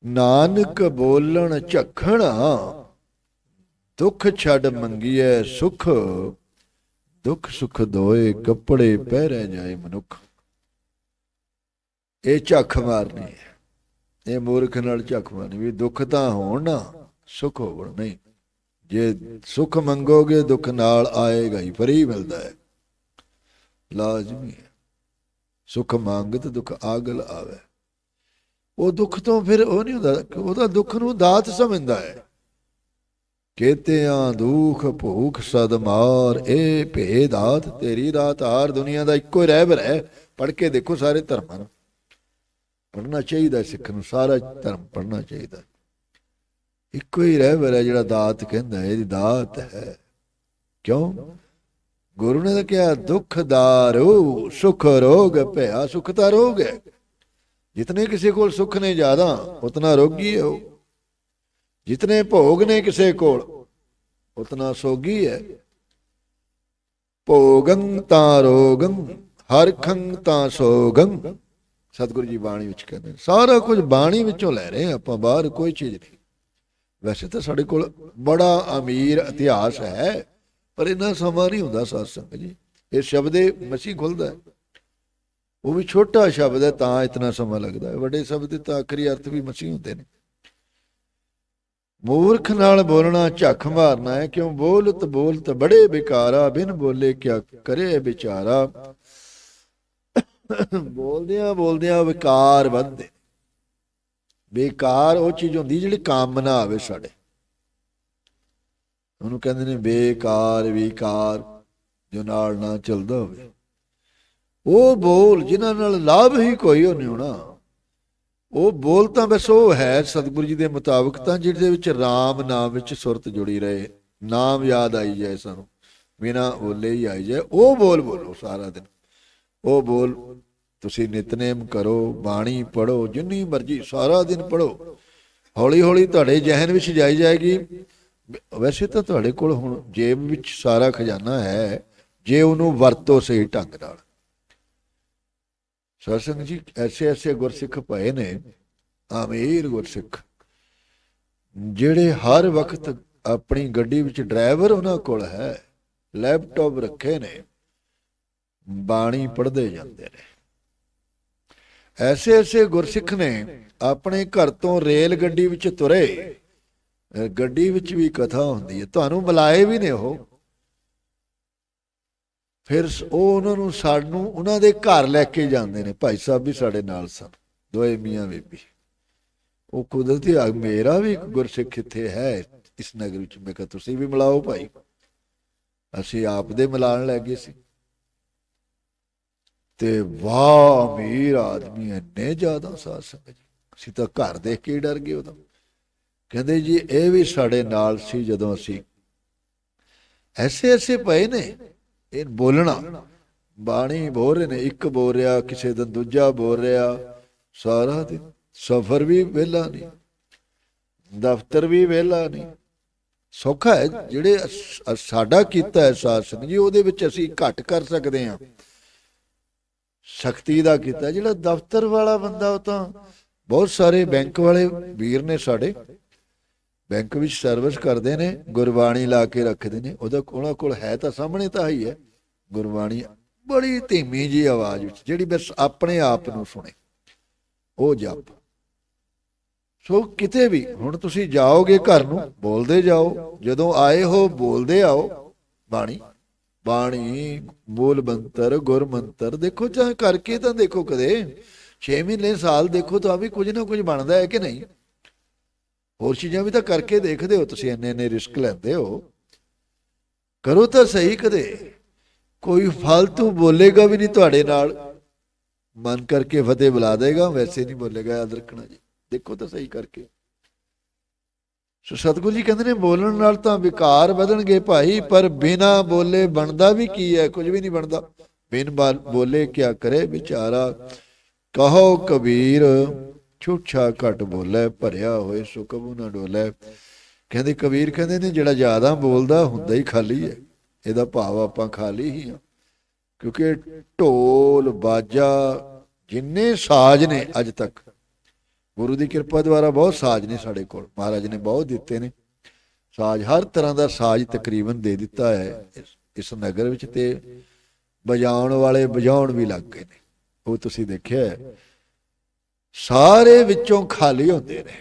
ਨਾਨਕ ਬੋਲਣ ਝੱਖਣਾ ਦੁੱਖ ਛੱਡ ਮੰਗੀਐ ਸੁਖ, ਦੁੱਖ ਸੁਖ ਦੋਏ ਕੱਪੜੇ ਪਹਿਰੇ ਜਾਏ ਮਨੁੱਖ। ਇਹ ਝੱਖ ਮਾਰਨੀ ਹੈ। ਇਹ ਮੂਰਖ ਨਾਲ ਝੱਖ ਮਾਰਨੀ ਵੀ ਦੁੱਖ ਤਾਂ ਹੋਣ ਨਾ। ਸੁਖ ਹੋਣ ਨਹੀਂ। ਜੇ ਸੁਖ ਮੰਗੋਗੇ, ਦੁੱਖ ਨਾਲ ਆਏਗਾ ਹੀ, ਫਰੀ ਮਿਲਦਾ ਹੈ। ਲਾਜ਼ਮੀ ਹੈ। ਸੁਖ ਮੰਗਤ ਦੁੱਖ ਆਗਲ ਆਵੇ। ਉਹ ਦੁੱਖ ਤੋਂ ਫਿਰ ਉਹ ਨਹੀਂ ਹੁੰਦਾ, ਉਹਦਾ ਦੁੱਖ ਨੂੰ ਦਾਤ ਸਮਝਦਾ ਹੈ। ਕੇਤਿਆਂ ਦੁੱਖ ਭੂਖ ਸਦਮਾਰ ਇਹ ਭੇ ਦਾਤ ਤੇਰੀ ਦਾਤ ਹਾਰ। ਦੁਨੀਆ ਦਾ ਇੱਕੋ ਹੀ ਰਹਿਬਰ ਹੈ ਪੜ ਕੇ ਦੇਖੋ ਸਾਰੇ ਧਰਮਾਂ ਨੂੰ। ਪੜਨਾ ਚਾਹੀਦਾ ਸਿੱਖ ਨੂੰ, ਸਾਰਾ ਧਰਮ ਪੜਨਾ ਚਾਹੀਦਾ ਇੱਕੋ ਹੀ ਰਹਿਬਰ ਹੈ ਜਿਹੜਾ ਦਾਤ ਕਹਿੰਦਾ ਇਹਦੀ ਦਾਤ ਹੈ। ਕਿਉਂ? ਗੁਰੂ ਨੇ ਤਾਂ ਕਿਹਾ, ਦੁੱਖ ਦਾਰੂ, ਸੁਖ ਰੋਗ ਭਇਆ, ਸੁਖ ਤਾਂ ਰੋਗ ਹੈ। ਜਿਤਨੇ ਕਿਸੇ ਕੋਲ ਸੁਖ ਨੇ ਜ਼ਿਆਦਾ, ਉਤਨਾ ਰੋਗੀ ਹੈ ਉਹ। ਜਿਤਨੇ ਭੋਗ ਨੇ ਕਿਸੇ ਕੋਲ, ਉਤਨਾ ਸੋਗੀ ਹੈ। ਭੋਗੰ ਤਾਂ ਰੋਗੰ ਹਰਖੰ ਤਾਂ ਸੋਗੰ। ਸਤਿਗੁਰੂ ਜੀ ਬਾਣੀ ਵਿੱਚ ਕਹਿੰਦੇ ਸਾਰਾ ਕੁਝ ਬਾਣੀ ਵਿੱਚੋਂ ਲੈ ਰਹੇ ਆਪਾਂ, ਬਾਹਰ ਕੋਈ ਚੀਜ਼ ਨਹੀਂ। ਵੈਸੇ ਤਾਂ ਸਾਡੇ ਕੋਲ ਬੜਾ ਅਮੀਰ ਇਤਿਹਾਸ ਹੈ, ਪਰ ਇੰਨਾ ਸਮਾਂ ਨਹੀਂ ਹੁੰਦਾ ਸਾਧ ਸੰਗਤ ਜੀ। ਇਹ ਸ਼ਬਦੇ ਮਸੀ ਖੁੱਲਦਾ ਹੈ। ਉਹ ਵੀ ਛੋਟਾ ਸ਼ਬਦ ਹੈ, ਤਾਂ ਇਤਨਾ ਸਮਾਂ ਲੱਗਦਾ ਹੈ। ਵੱਡੇ ਸ਼ਬਦ ਤਾਂ ਆਖਰੀ ਅਰਥ ਵੀ ਮਸੀਹ ਹੁੰਦੇ ਨੇ। ਮੂਰਖ ਨਾਲ ਬੋਲਣਾ ਝੱਖ ਮਾਰਨਾ ਹੈ, ਕਿਉਂ ਬੋਲਤ ਬੋਲਤ ਬੜੇ ਬਿਕਾਰਾ, ਬਿਨ ਬੋਲੇ ਕਿਆ ਕਰੇ ਵਿਚਾਰਾ। ਬੋਲਦਿਆਂ ਬੋਲਦਿਆਂ ਵਿਕਾਰ ਵੱਧਦੇ ਬੇਕਾਰ ਉਹ ਚੀਜ਼ ਹੁੰਦੀ ਜਿਹੜੀ ਕੰਮ ਨਾ ਆਵੇ ਸਾਡੇ। ਉਹਨੂੰ ਕਹਿੰਦੇ ਨੇ ਬੇਕਾਰ, ਵਿਕਾਰ, ਜੋ ਨਾਲ ਨਾ ਚੱਲਦਾ ਹੋਵੇ। ਉਹ ਬੋਲ ਜਿਨ੍ਹਾਂ ਨਾਲ ਲਾਭ ਹੀ ਕੋਈ ਹੋ ਨਹੀਂ ਹੋਣਾ। ਉਹ ਬੋਲ ਤਾਂ ਬਸ ਉਹ ਹੈ ਸਤਿਗੁਰੂ ਜੀ ਦੇ ਮੁਤਾਬਕ ਤਾਂ ਜਿਹਦੇ ਵਿੱਚ RAM ਨਾਮ ਵਿੱਚ ਸੁਰਤ ਜੁੜੀ ਰਹੇ। ਨਾਮ ਯਾਦ ਆਈ ਜਾਏ ਸਾਨੂੰ। ਬਿਨਾ ਬੋਲੇ ਹੀ ਆਈ ਜਾਏ। ਉਹ ਬੋਲ ਬੋਲੋ ਸਾਰਾ ਦਿਨ। ਉਹ ਬੋਲ ਤੁਸੀਂ ਨਿਤਨੇਮ ਕਰੋ, ਬਾਣੀ ਪੜੋ ਜਿੰਨੀ ਮਰਜ਼ੀ ਸਾਰਾ ਦਿਨ ਪੜੋ ਹੌਲੀ ਹੌਲੀ ਤੁਹਾਡੇ ਜਹਨ ਵਿੱਚ ਜਾਈ ਜਾਏਗੀ। ਵੈਸੇ ਤਾਂ ਤੁਹਾਡੇ ਕੋਲ ਹੁਣ ਜੇਬ ਵਿੱਚ ਸਾਰਾ ਖਜ਼ਾਨਾ ਹੈ, ਜੇ ਉਹਨੂੰ ਵਰਤੋ ਸਹੀ ਢੰਗ ਨਾਲ। ਸਤਸੰਗ ਜੀ ਐਸੇ ਐਸੇ ਗੁਰਸਿੱਖ ਪਏ ਨੇ, ਅਮੀਰ ਗੁਰਸਿੱਖ, ਜਿਹੜੇ ਹਰ ਵਕਤ ਆਪਣੀ ਗੱਡੀ ਵਿੱਚ ਡਰਾਈਵਰ ਉਹਨਾਂ ਕੋਲ ਹੈ, ਲੈਪਟਾਪ ਰੱਖੇ ਨੇ, ਬਾਣੀ ਪੜ੍ਹਦੇ ਜਾਂਦੇ ਨੇ। ਐਸੇ ਐਸੇ ਗੁਰਸਿੱਖ ਨੇ ਆਪਣੇ ਘਰ ਤੋਂ ਰੇਲ ਗੱਡੀ ਵਿੱਚ ਤੁਰੇ। ਗੱਡੀ ਵਿੱਚ ਵੀ ਕਥਾ ਹੁੰਦੀ ਹੈ। ਤੁਹਾਨੂੰ ਬੁਲਾਏ ਵੀ ਨੇ ਉਹ। ਫਿਰ ਉਹ ਉਹਨਾਂ ਨੂੰ ਸਾਨੂੰ ਉਹਨਾਂ ਦੇ ਘਰ ਲੈ ਕੇ ਜਾਂਦੇ ਨੇ। ਭਾਈ ਸਾਹਿਬ ਵੀ ਸਾਡੇ ਨਾਲ ਸਨ। ਦੋਏ ਮੀਆਂ ਬੀਬੀ। ਉਹ ਕੁਦਰਤੀ ਆ ਮੇਰਾ ਵੀ ਗੁਰਸਿੱਖ ਇੱਥੇ ਹੈ। ਇਸ ਨਗਰ ਵਿੱਚ ਮੈਂ ਕਿਹਾ, ਤੁਸੀਂ ਵੀ ਮਿਲਾਓ ਭਾਈ। ਅਸੀਂ ਆਪ ਦੇ ਮਿਲਾਣ ਲੈ ਗਏ ਸੀ। ਤੇ ਵਾਹ, ਅਮੀਰ ਆਦਮੀ ਇੰਨੇ ਜ਼ਿਆਦਾ ਸਾਧ ਸੰਗਤ ਅਸੀਂ ਤਾਂ ਘਰ ਦੇਖ ਕੇ ਡਰ ਗਏ ਉਦੋਂ। ਕਹਿੰਦੇ ਜੀ, ਇਹ ਵੀ ਸਾਡੇ ਨਾਲ ਸੀ ਜਦੋਂ ਅਸੀਂ ਐਸੇ ਐਸੇ ਪਏ ਨੇ। ਇਹ ਬੋਲਣਾ। ਬਾਣੀ ਬੋਲ ਰਹੇ ਨੇ, ਇੱਕ ਬੋਲ ਰਿਹਾ, ਕਿਸੇ ਦਿਨ ਦੂਜਾ ਬੋਲ ਰਿਹਾ। ਸਾਰਾ ਦਿਨ ਸਫਰ ਵੀ ਵਿਹਲਾ ਨਹੀਂ, ਦਫ਼ਤਰ ਵੀ ਵਿਹਲਾ ਨਹੀਂ। ਸੌਖਾ ਹੈ, ਜਿਹੜੇ ਸਾਡਾ ਕੀਤਾ ਹੈ ਸਾਧ ਸੰਗਤ ਜੀ, ਉਹਦੇ ਵਿੱਚ ਅਸੀਂ ਘੱਟ ਕਰ ਸਕਦੇ ਹਾਂ। ਸ਼ਕਤੀ ਦਾ ਕੀਤਾ। ਜਿਹੜਾ ਦਫ਼ਤਰ ਵਾਲਾ ਬੰਦਾ ਉਹ ਤਾਂ ਬਹੁਤ ਸਾਰੇ ਬੈਂਕ ਵਾਲੇ ਵੀਰ ਨੇ ਸਾਡੇ। ਬੈਂਕ ਵਿੱਚ ਸਰਵਿਸ ਕਰਦੇ ਨੇ, ਗੁਰਬਾਣੀ ਲਾ ਕੇ ਰੱਖਦੇ ਨੇ। ਉਹਦਾ ਉਹਨਾਂ ਕੋਲ ਹੈ ਤਾਂ ਸਾਹਮਣੇ ਤਾਂ ਹੀ ਹੈ। ਗੁਰਬਾਣੀ ਬੜੀ ਧੀਮੀ ਜੀ ਆਵਾਜ਼ ਵਿੱਚ, ਜਿਹੜੀ ਬਸ ਆਪਣੇ ਆਪ ਨੂੰ ਸੁਣੇ। ਉਹ ਜਪ। ਸੋ ਕਿਤੇ ਵੀ, ਹੁਣ ਤੁਸੀਂ ਜਾਓਗੇ ਘਰ ਨੂੰ, ਬੋਲਦੇ ਜਾਓ। ਜਦੋਂ ਆਏ ਹੋ, ਬੋਲਦੇ ਆਓ ਬਾਣੀ। ਬਾਣੀ ਬੋਲ ਮੰਤਰ, ਗੁਰ ਮੰਤਰ, ਦੇਖੋ ਚਾਹੇ ਕਰਕੇ ਤਾਂ ਦੇਖੋ ਕਦੇ। 6 ਮਹੀਨੇ, ਸਾਲ ਦੇਖੋ ਤਾਂ ਵੀ ਕੁਝ ਨਾ ਕੁਝ ਬਣਦਾ ਹੈ ਕਿ ਨਹੀਂ? ਹੋਰ ਚੀਜ਼ਾਂ ਵੀ ਤਾਂ ਕਰਕੇ ਦੇਖਦੇ ਹੋ ਤੁਸੀਂ, ਇੰਨੇ ਇੰਨੇ ਰਿਸਕ ਲੈਂਦੇ ਹੋ। ਕਰੋ ਤਾਂ ਸਹੀ ਕਦੇ। ਕੋਈ ਫालतू ਬੋਲੇਗਾ ਵੀ ਨਹੀਂ ਤੁਹਾਡੇ ਨਾਲ। ਮਨ ਕਰਕੇ ਫਤਿਹ ਬੁਲਾ ਦੇਗਾ, ਵੈਸੇ ਨਹੀਂ ਬੋਲੇਗਾ, ਯਾਦ ਰੱਖਣਾ ਜੀ। ਦੇਖੋ ਤਾਂ ਸਹੀ ਕਰਕੇ। ਸੋ, ਸਤਿਗੁਰੂ ਜੀ ਕਹਿੰਦੇ ਨੇ, ਬੋਲਣ ਨਾਲ ਤਾਂ ਵਿਕਾਰ ਵਧਣਗੇ ਭਾਈ, ਪਰ ਬਿਨਾ ਬੋਲੇ ਬਣਦਾ ਵੀ ਕੀ ਹੈ? ਕੁਝ ਵੀ ਨਹੀਂ ਬਣਦਾ। ਬਿਨ ਬੋਲੇ ਕਿਆ ਕਰੇ ਵਿਚਾਰਾ? ਕਹੋ ਕਬੀਰ, ਛੁੱਛਾ ਘਟ ਬੋਲੇ, ਭਰਿਆ ਹੋਏ ਸੋ ਕਬੂ ਨਾ ਡੋਲੇ। ਕਹਿੰਦੇ, ਕਬੀਰ ਕਹਿੰਦੇ ਨੇ, ਜਿਹੜਾ ਜ਼ਿਆਦਾ ਬੋਲਦਾ ਹੁੰਦਾ ਹੀ ਖਾਲੀ ਹੈ। ਇਹਦਾ ਭਾਵ ਆਪਾਂ ਖਾਲੀ ਹੀ ਆ ਕਿਉਂਕਿ ਢੋਲ, ਬਾਜਾ, ਜਿੰਨੇ ਸਾਜ਼ ਨੇ ਅੱਜ ਤੱਕ ਗੁਰੂ ਦੀ ਕਿਰਪਾ ਦੁਆਰਾ ਬਹੁਤ ਸਾਜ਼ ਨੇ ਸਾਡੇ ਕੋਲ। ਮਹਾਰਾਜ ਨੇ ਬਹੁਤ ਦਿੱਤੇ ਨੇ। ਸਾਜ਼ ਹਰ ਤਰ੍ਹਾਂ ਦਾ ਸਾਜ਼ ਤਕਰੀਬਨ ਦੇ ਦਿੱਤਾ ਹੈ। ਇਸ- ਨਗਰ ਵਿੱਚ ਤੇ ਵਜਾਉਣ ਵਾਲੇ ਵਜਾਉਣ ਵੀ ਲੱਗ ਗਏ ਨੇ। ਉਹ ਤੁਸੀਂ ਦੇਖਿਆ ਸਾਰੇ ਵਿੱਚੋਂ ਖਾਲੀ ਹੁੰਦੇ ਨੇ।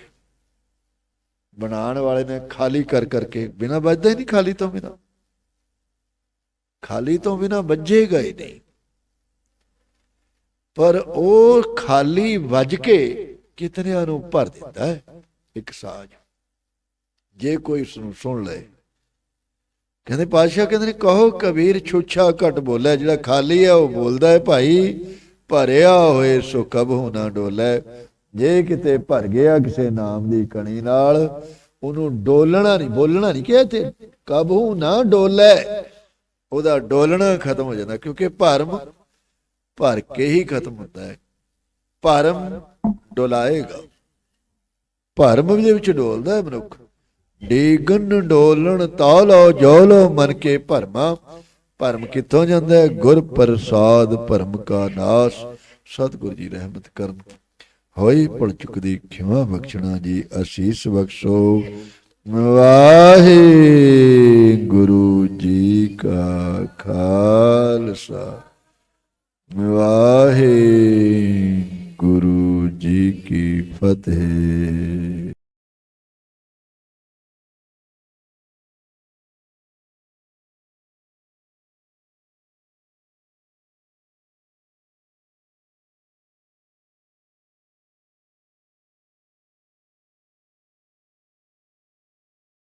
ਬਣਾਉਣ ਵਾਲੇ ਨੇ ਖਾਲੀ ਕਰ ਕਰਕੇ, ਬਿਨਾ ਵੱਜਦਾ ਹੀ ਨਹੀਂ ਖਾਲੀ ਤੋਂ ਬਿਨਾ। ਖਾਲੀ ਤੋਂ ਬਿਨਾ ਵੱਜੇਗਾ ਹੀ ਨਹੀਂ ਪਰ ਉਹ ਖਾਲੀ ਵੱਜ ਕੇ ਕਿਤਨਿਆਂ ਨੂੰ ਭਰ ਦਿੰਦਾ ਹੈ? ਇੱਕ ਸਾਜ਼। ਜੇ ਕੋਈ ਉਸ ਨੂੰ ਸੁਣ ਲਏ। ਕਹਿੰਦੇ, ਪਾਤਸ਼ਾਹ, ਕਹਿੰਦੇ ਨੇ, ਕਹੋ, ਕਬੀਰ ਛੁੱਛਾ ਘਟ ਬੋਲੇ ਜਿਹੜਾ ਖਾਲੀ ਹੈ, ਉਹ ਬੋਲਦਾ ਹੈ, ਭਾਈ, ਭਰਿਆ ਹੋਏ ਸੋ ਕਬਹੁ ਨਾ ਡੋਲੇ। ਜੇ ਕਿਤੇ ਭਰ ਗਿਆ ਕਿਸੇ ਨਾਮ ਦੀ ਕਣੀ ਨਾਲ, ਉਹਨੂੰ ਡੋਲਣਾ ਨਹੀਂ, ਬੋਲਣਾ ਨਹੀਂ, ਕਿਹਾ ਤੇ ਕਬਹੁ ਨਾ ਡੋਲੇ। ਉਹਦਾ ਡੋਲਣਾ ਖਤਮ ਹੋ ਜਾਂਦਾ, ਕਿਉਂਕਿ ਭਰਮ, ਭਰ ਕੇ ਹੀ ਖਤਮ ਹੁੰਦਾ ਹੈ। ਭਰਮ ਡੋਲਾਏਗਾ। ਭਰਮ ਦੇ ਵਿੱਚ ਡੋਲਦਾ ਹੈ ਮਨੁੱਖ। ਡੀਗਨ ਡੋਲਣ, ਤਾਲੋ ਜੋਲੋ ਮਨ ਕੇ ਭਰਮਾ। ਭਰਮ ਕਿੱਥੋਂ ਜਾਂਦਾ ਹੈ? ਗੁਰ ਪ੍ਰਸਾਦ ਭਰਮ ਕਾ ਨਾਸ। ਸਤਿਗੁਰ ਜੀ ਰਹਿਮਤ ਕਰਨ। ਹੋਈ ਭੁਲ ਚੁੱਕਦੀ ਖਿਮਾ ਬਖਸ਼ਣਾ ਜੀ, ਅਸੀਸ ਬਖਸ਼ੋ। ਵਾਹਿ ਗੁਰੂ ਜੀ ਕਾ ਖਾਲਸਾ। ਵਾਹਿ ਗੁਰੂ ਜੀ ਕੀ ਫਤਿਹ।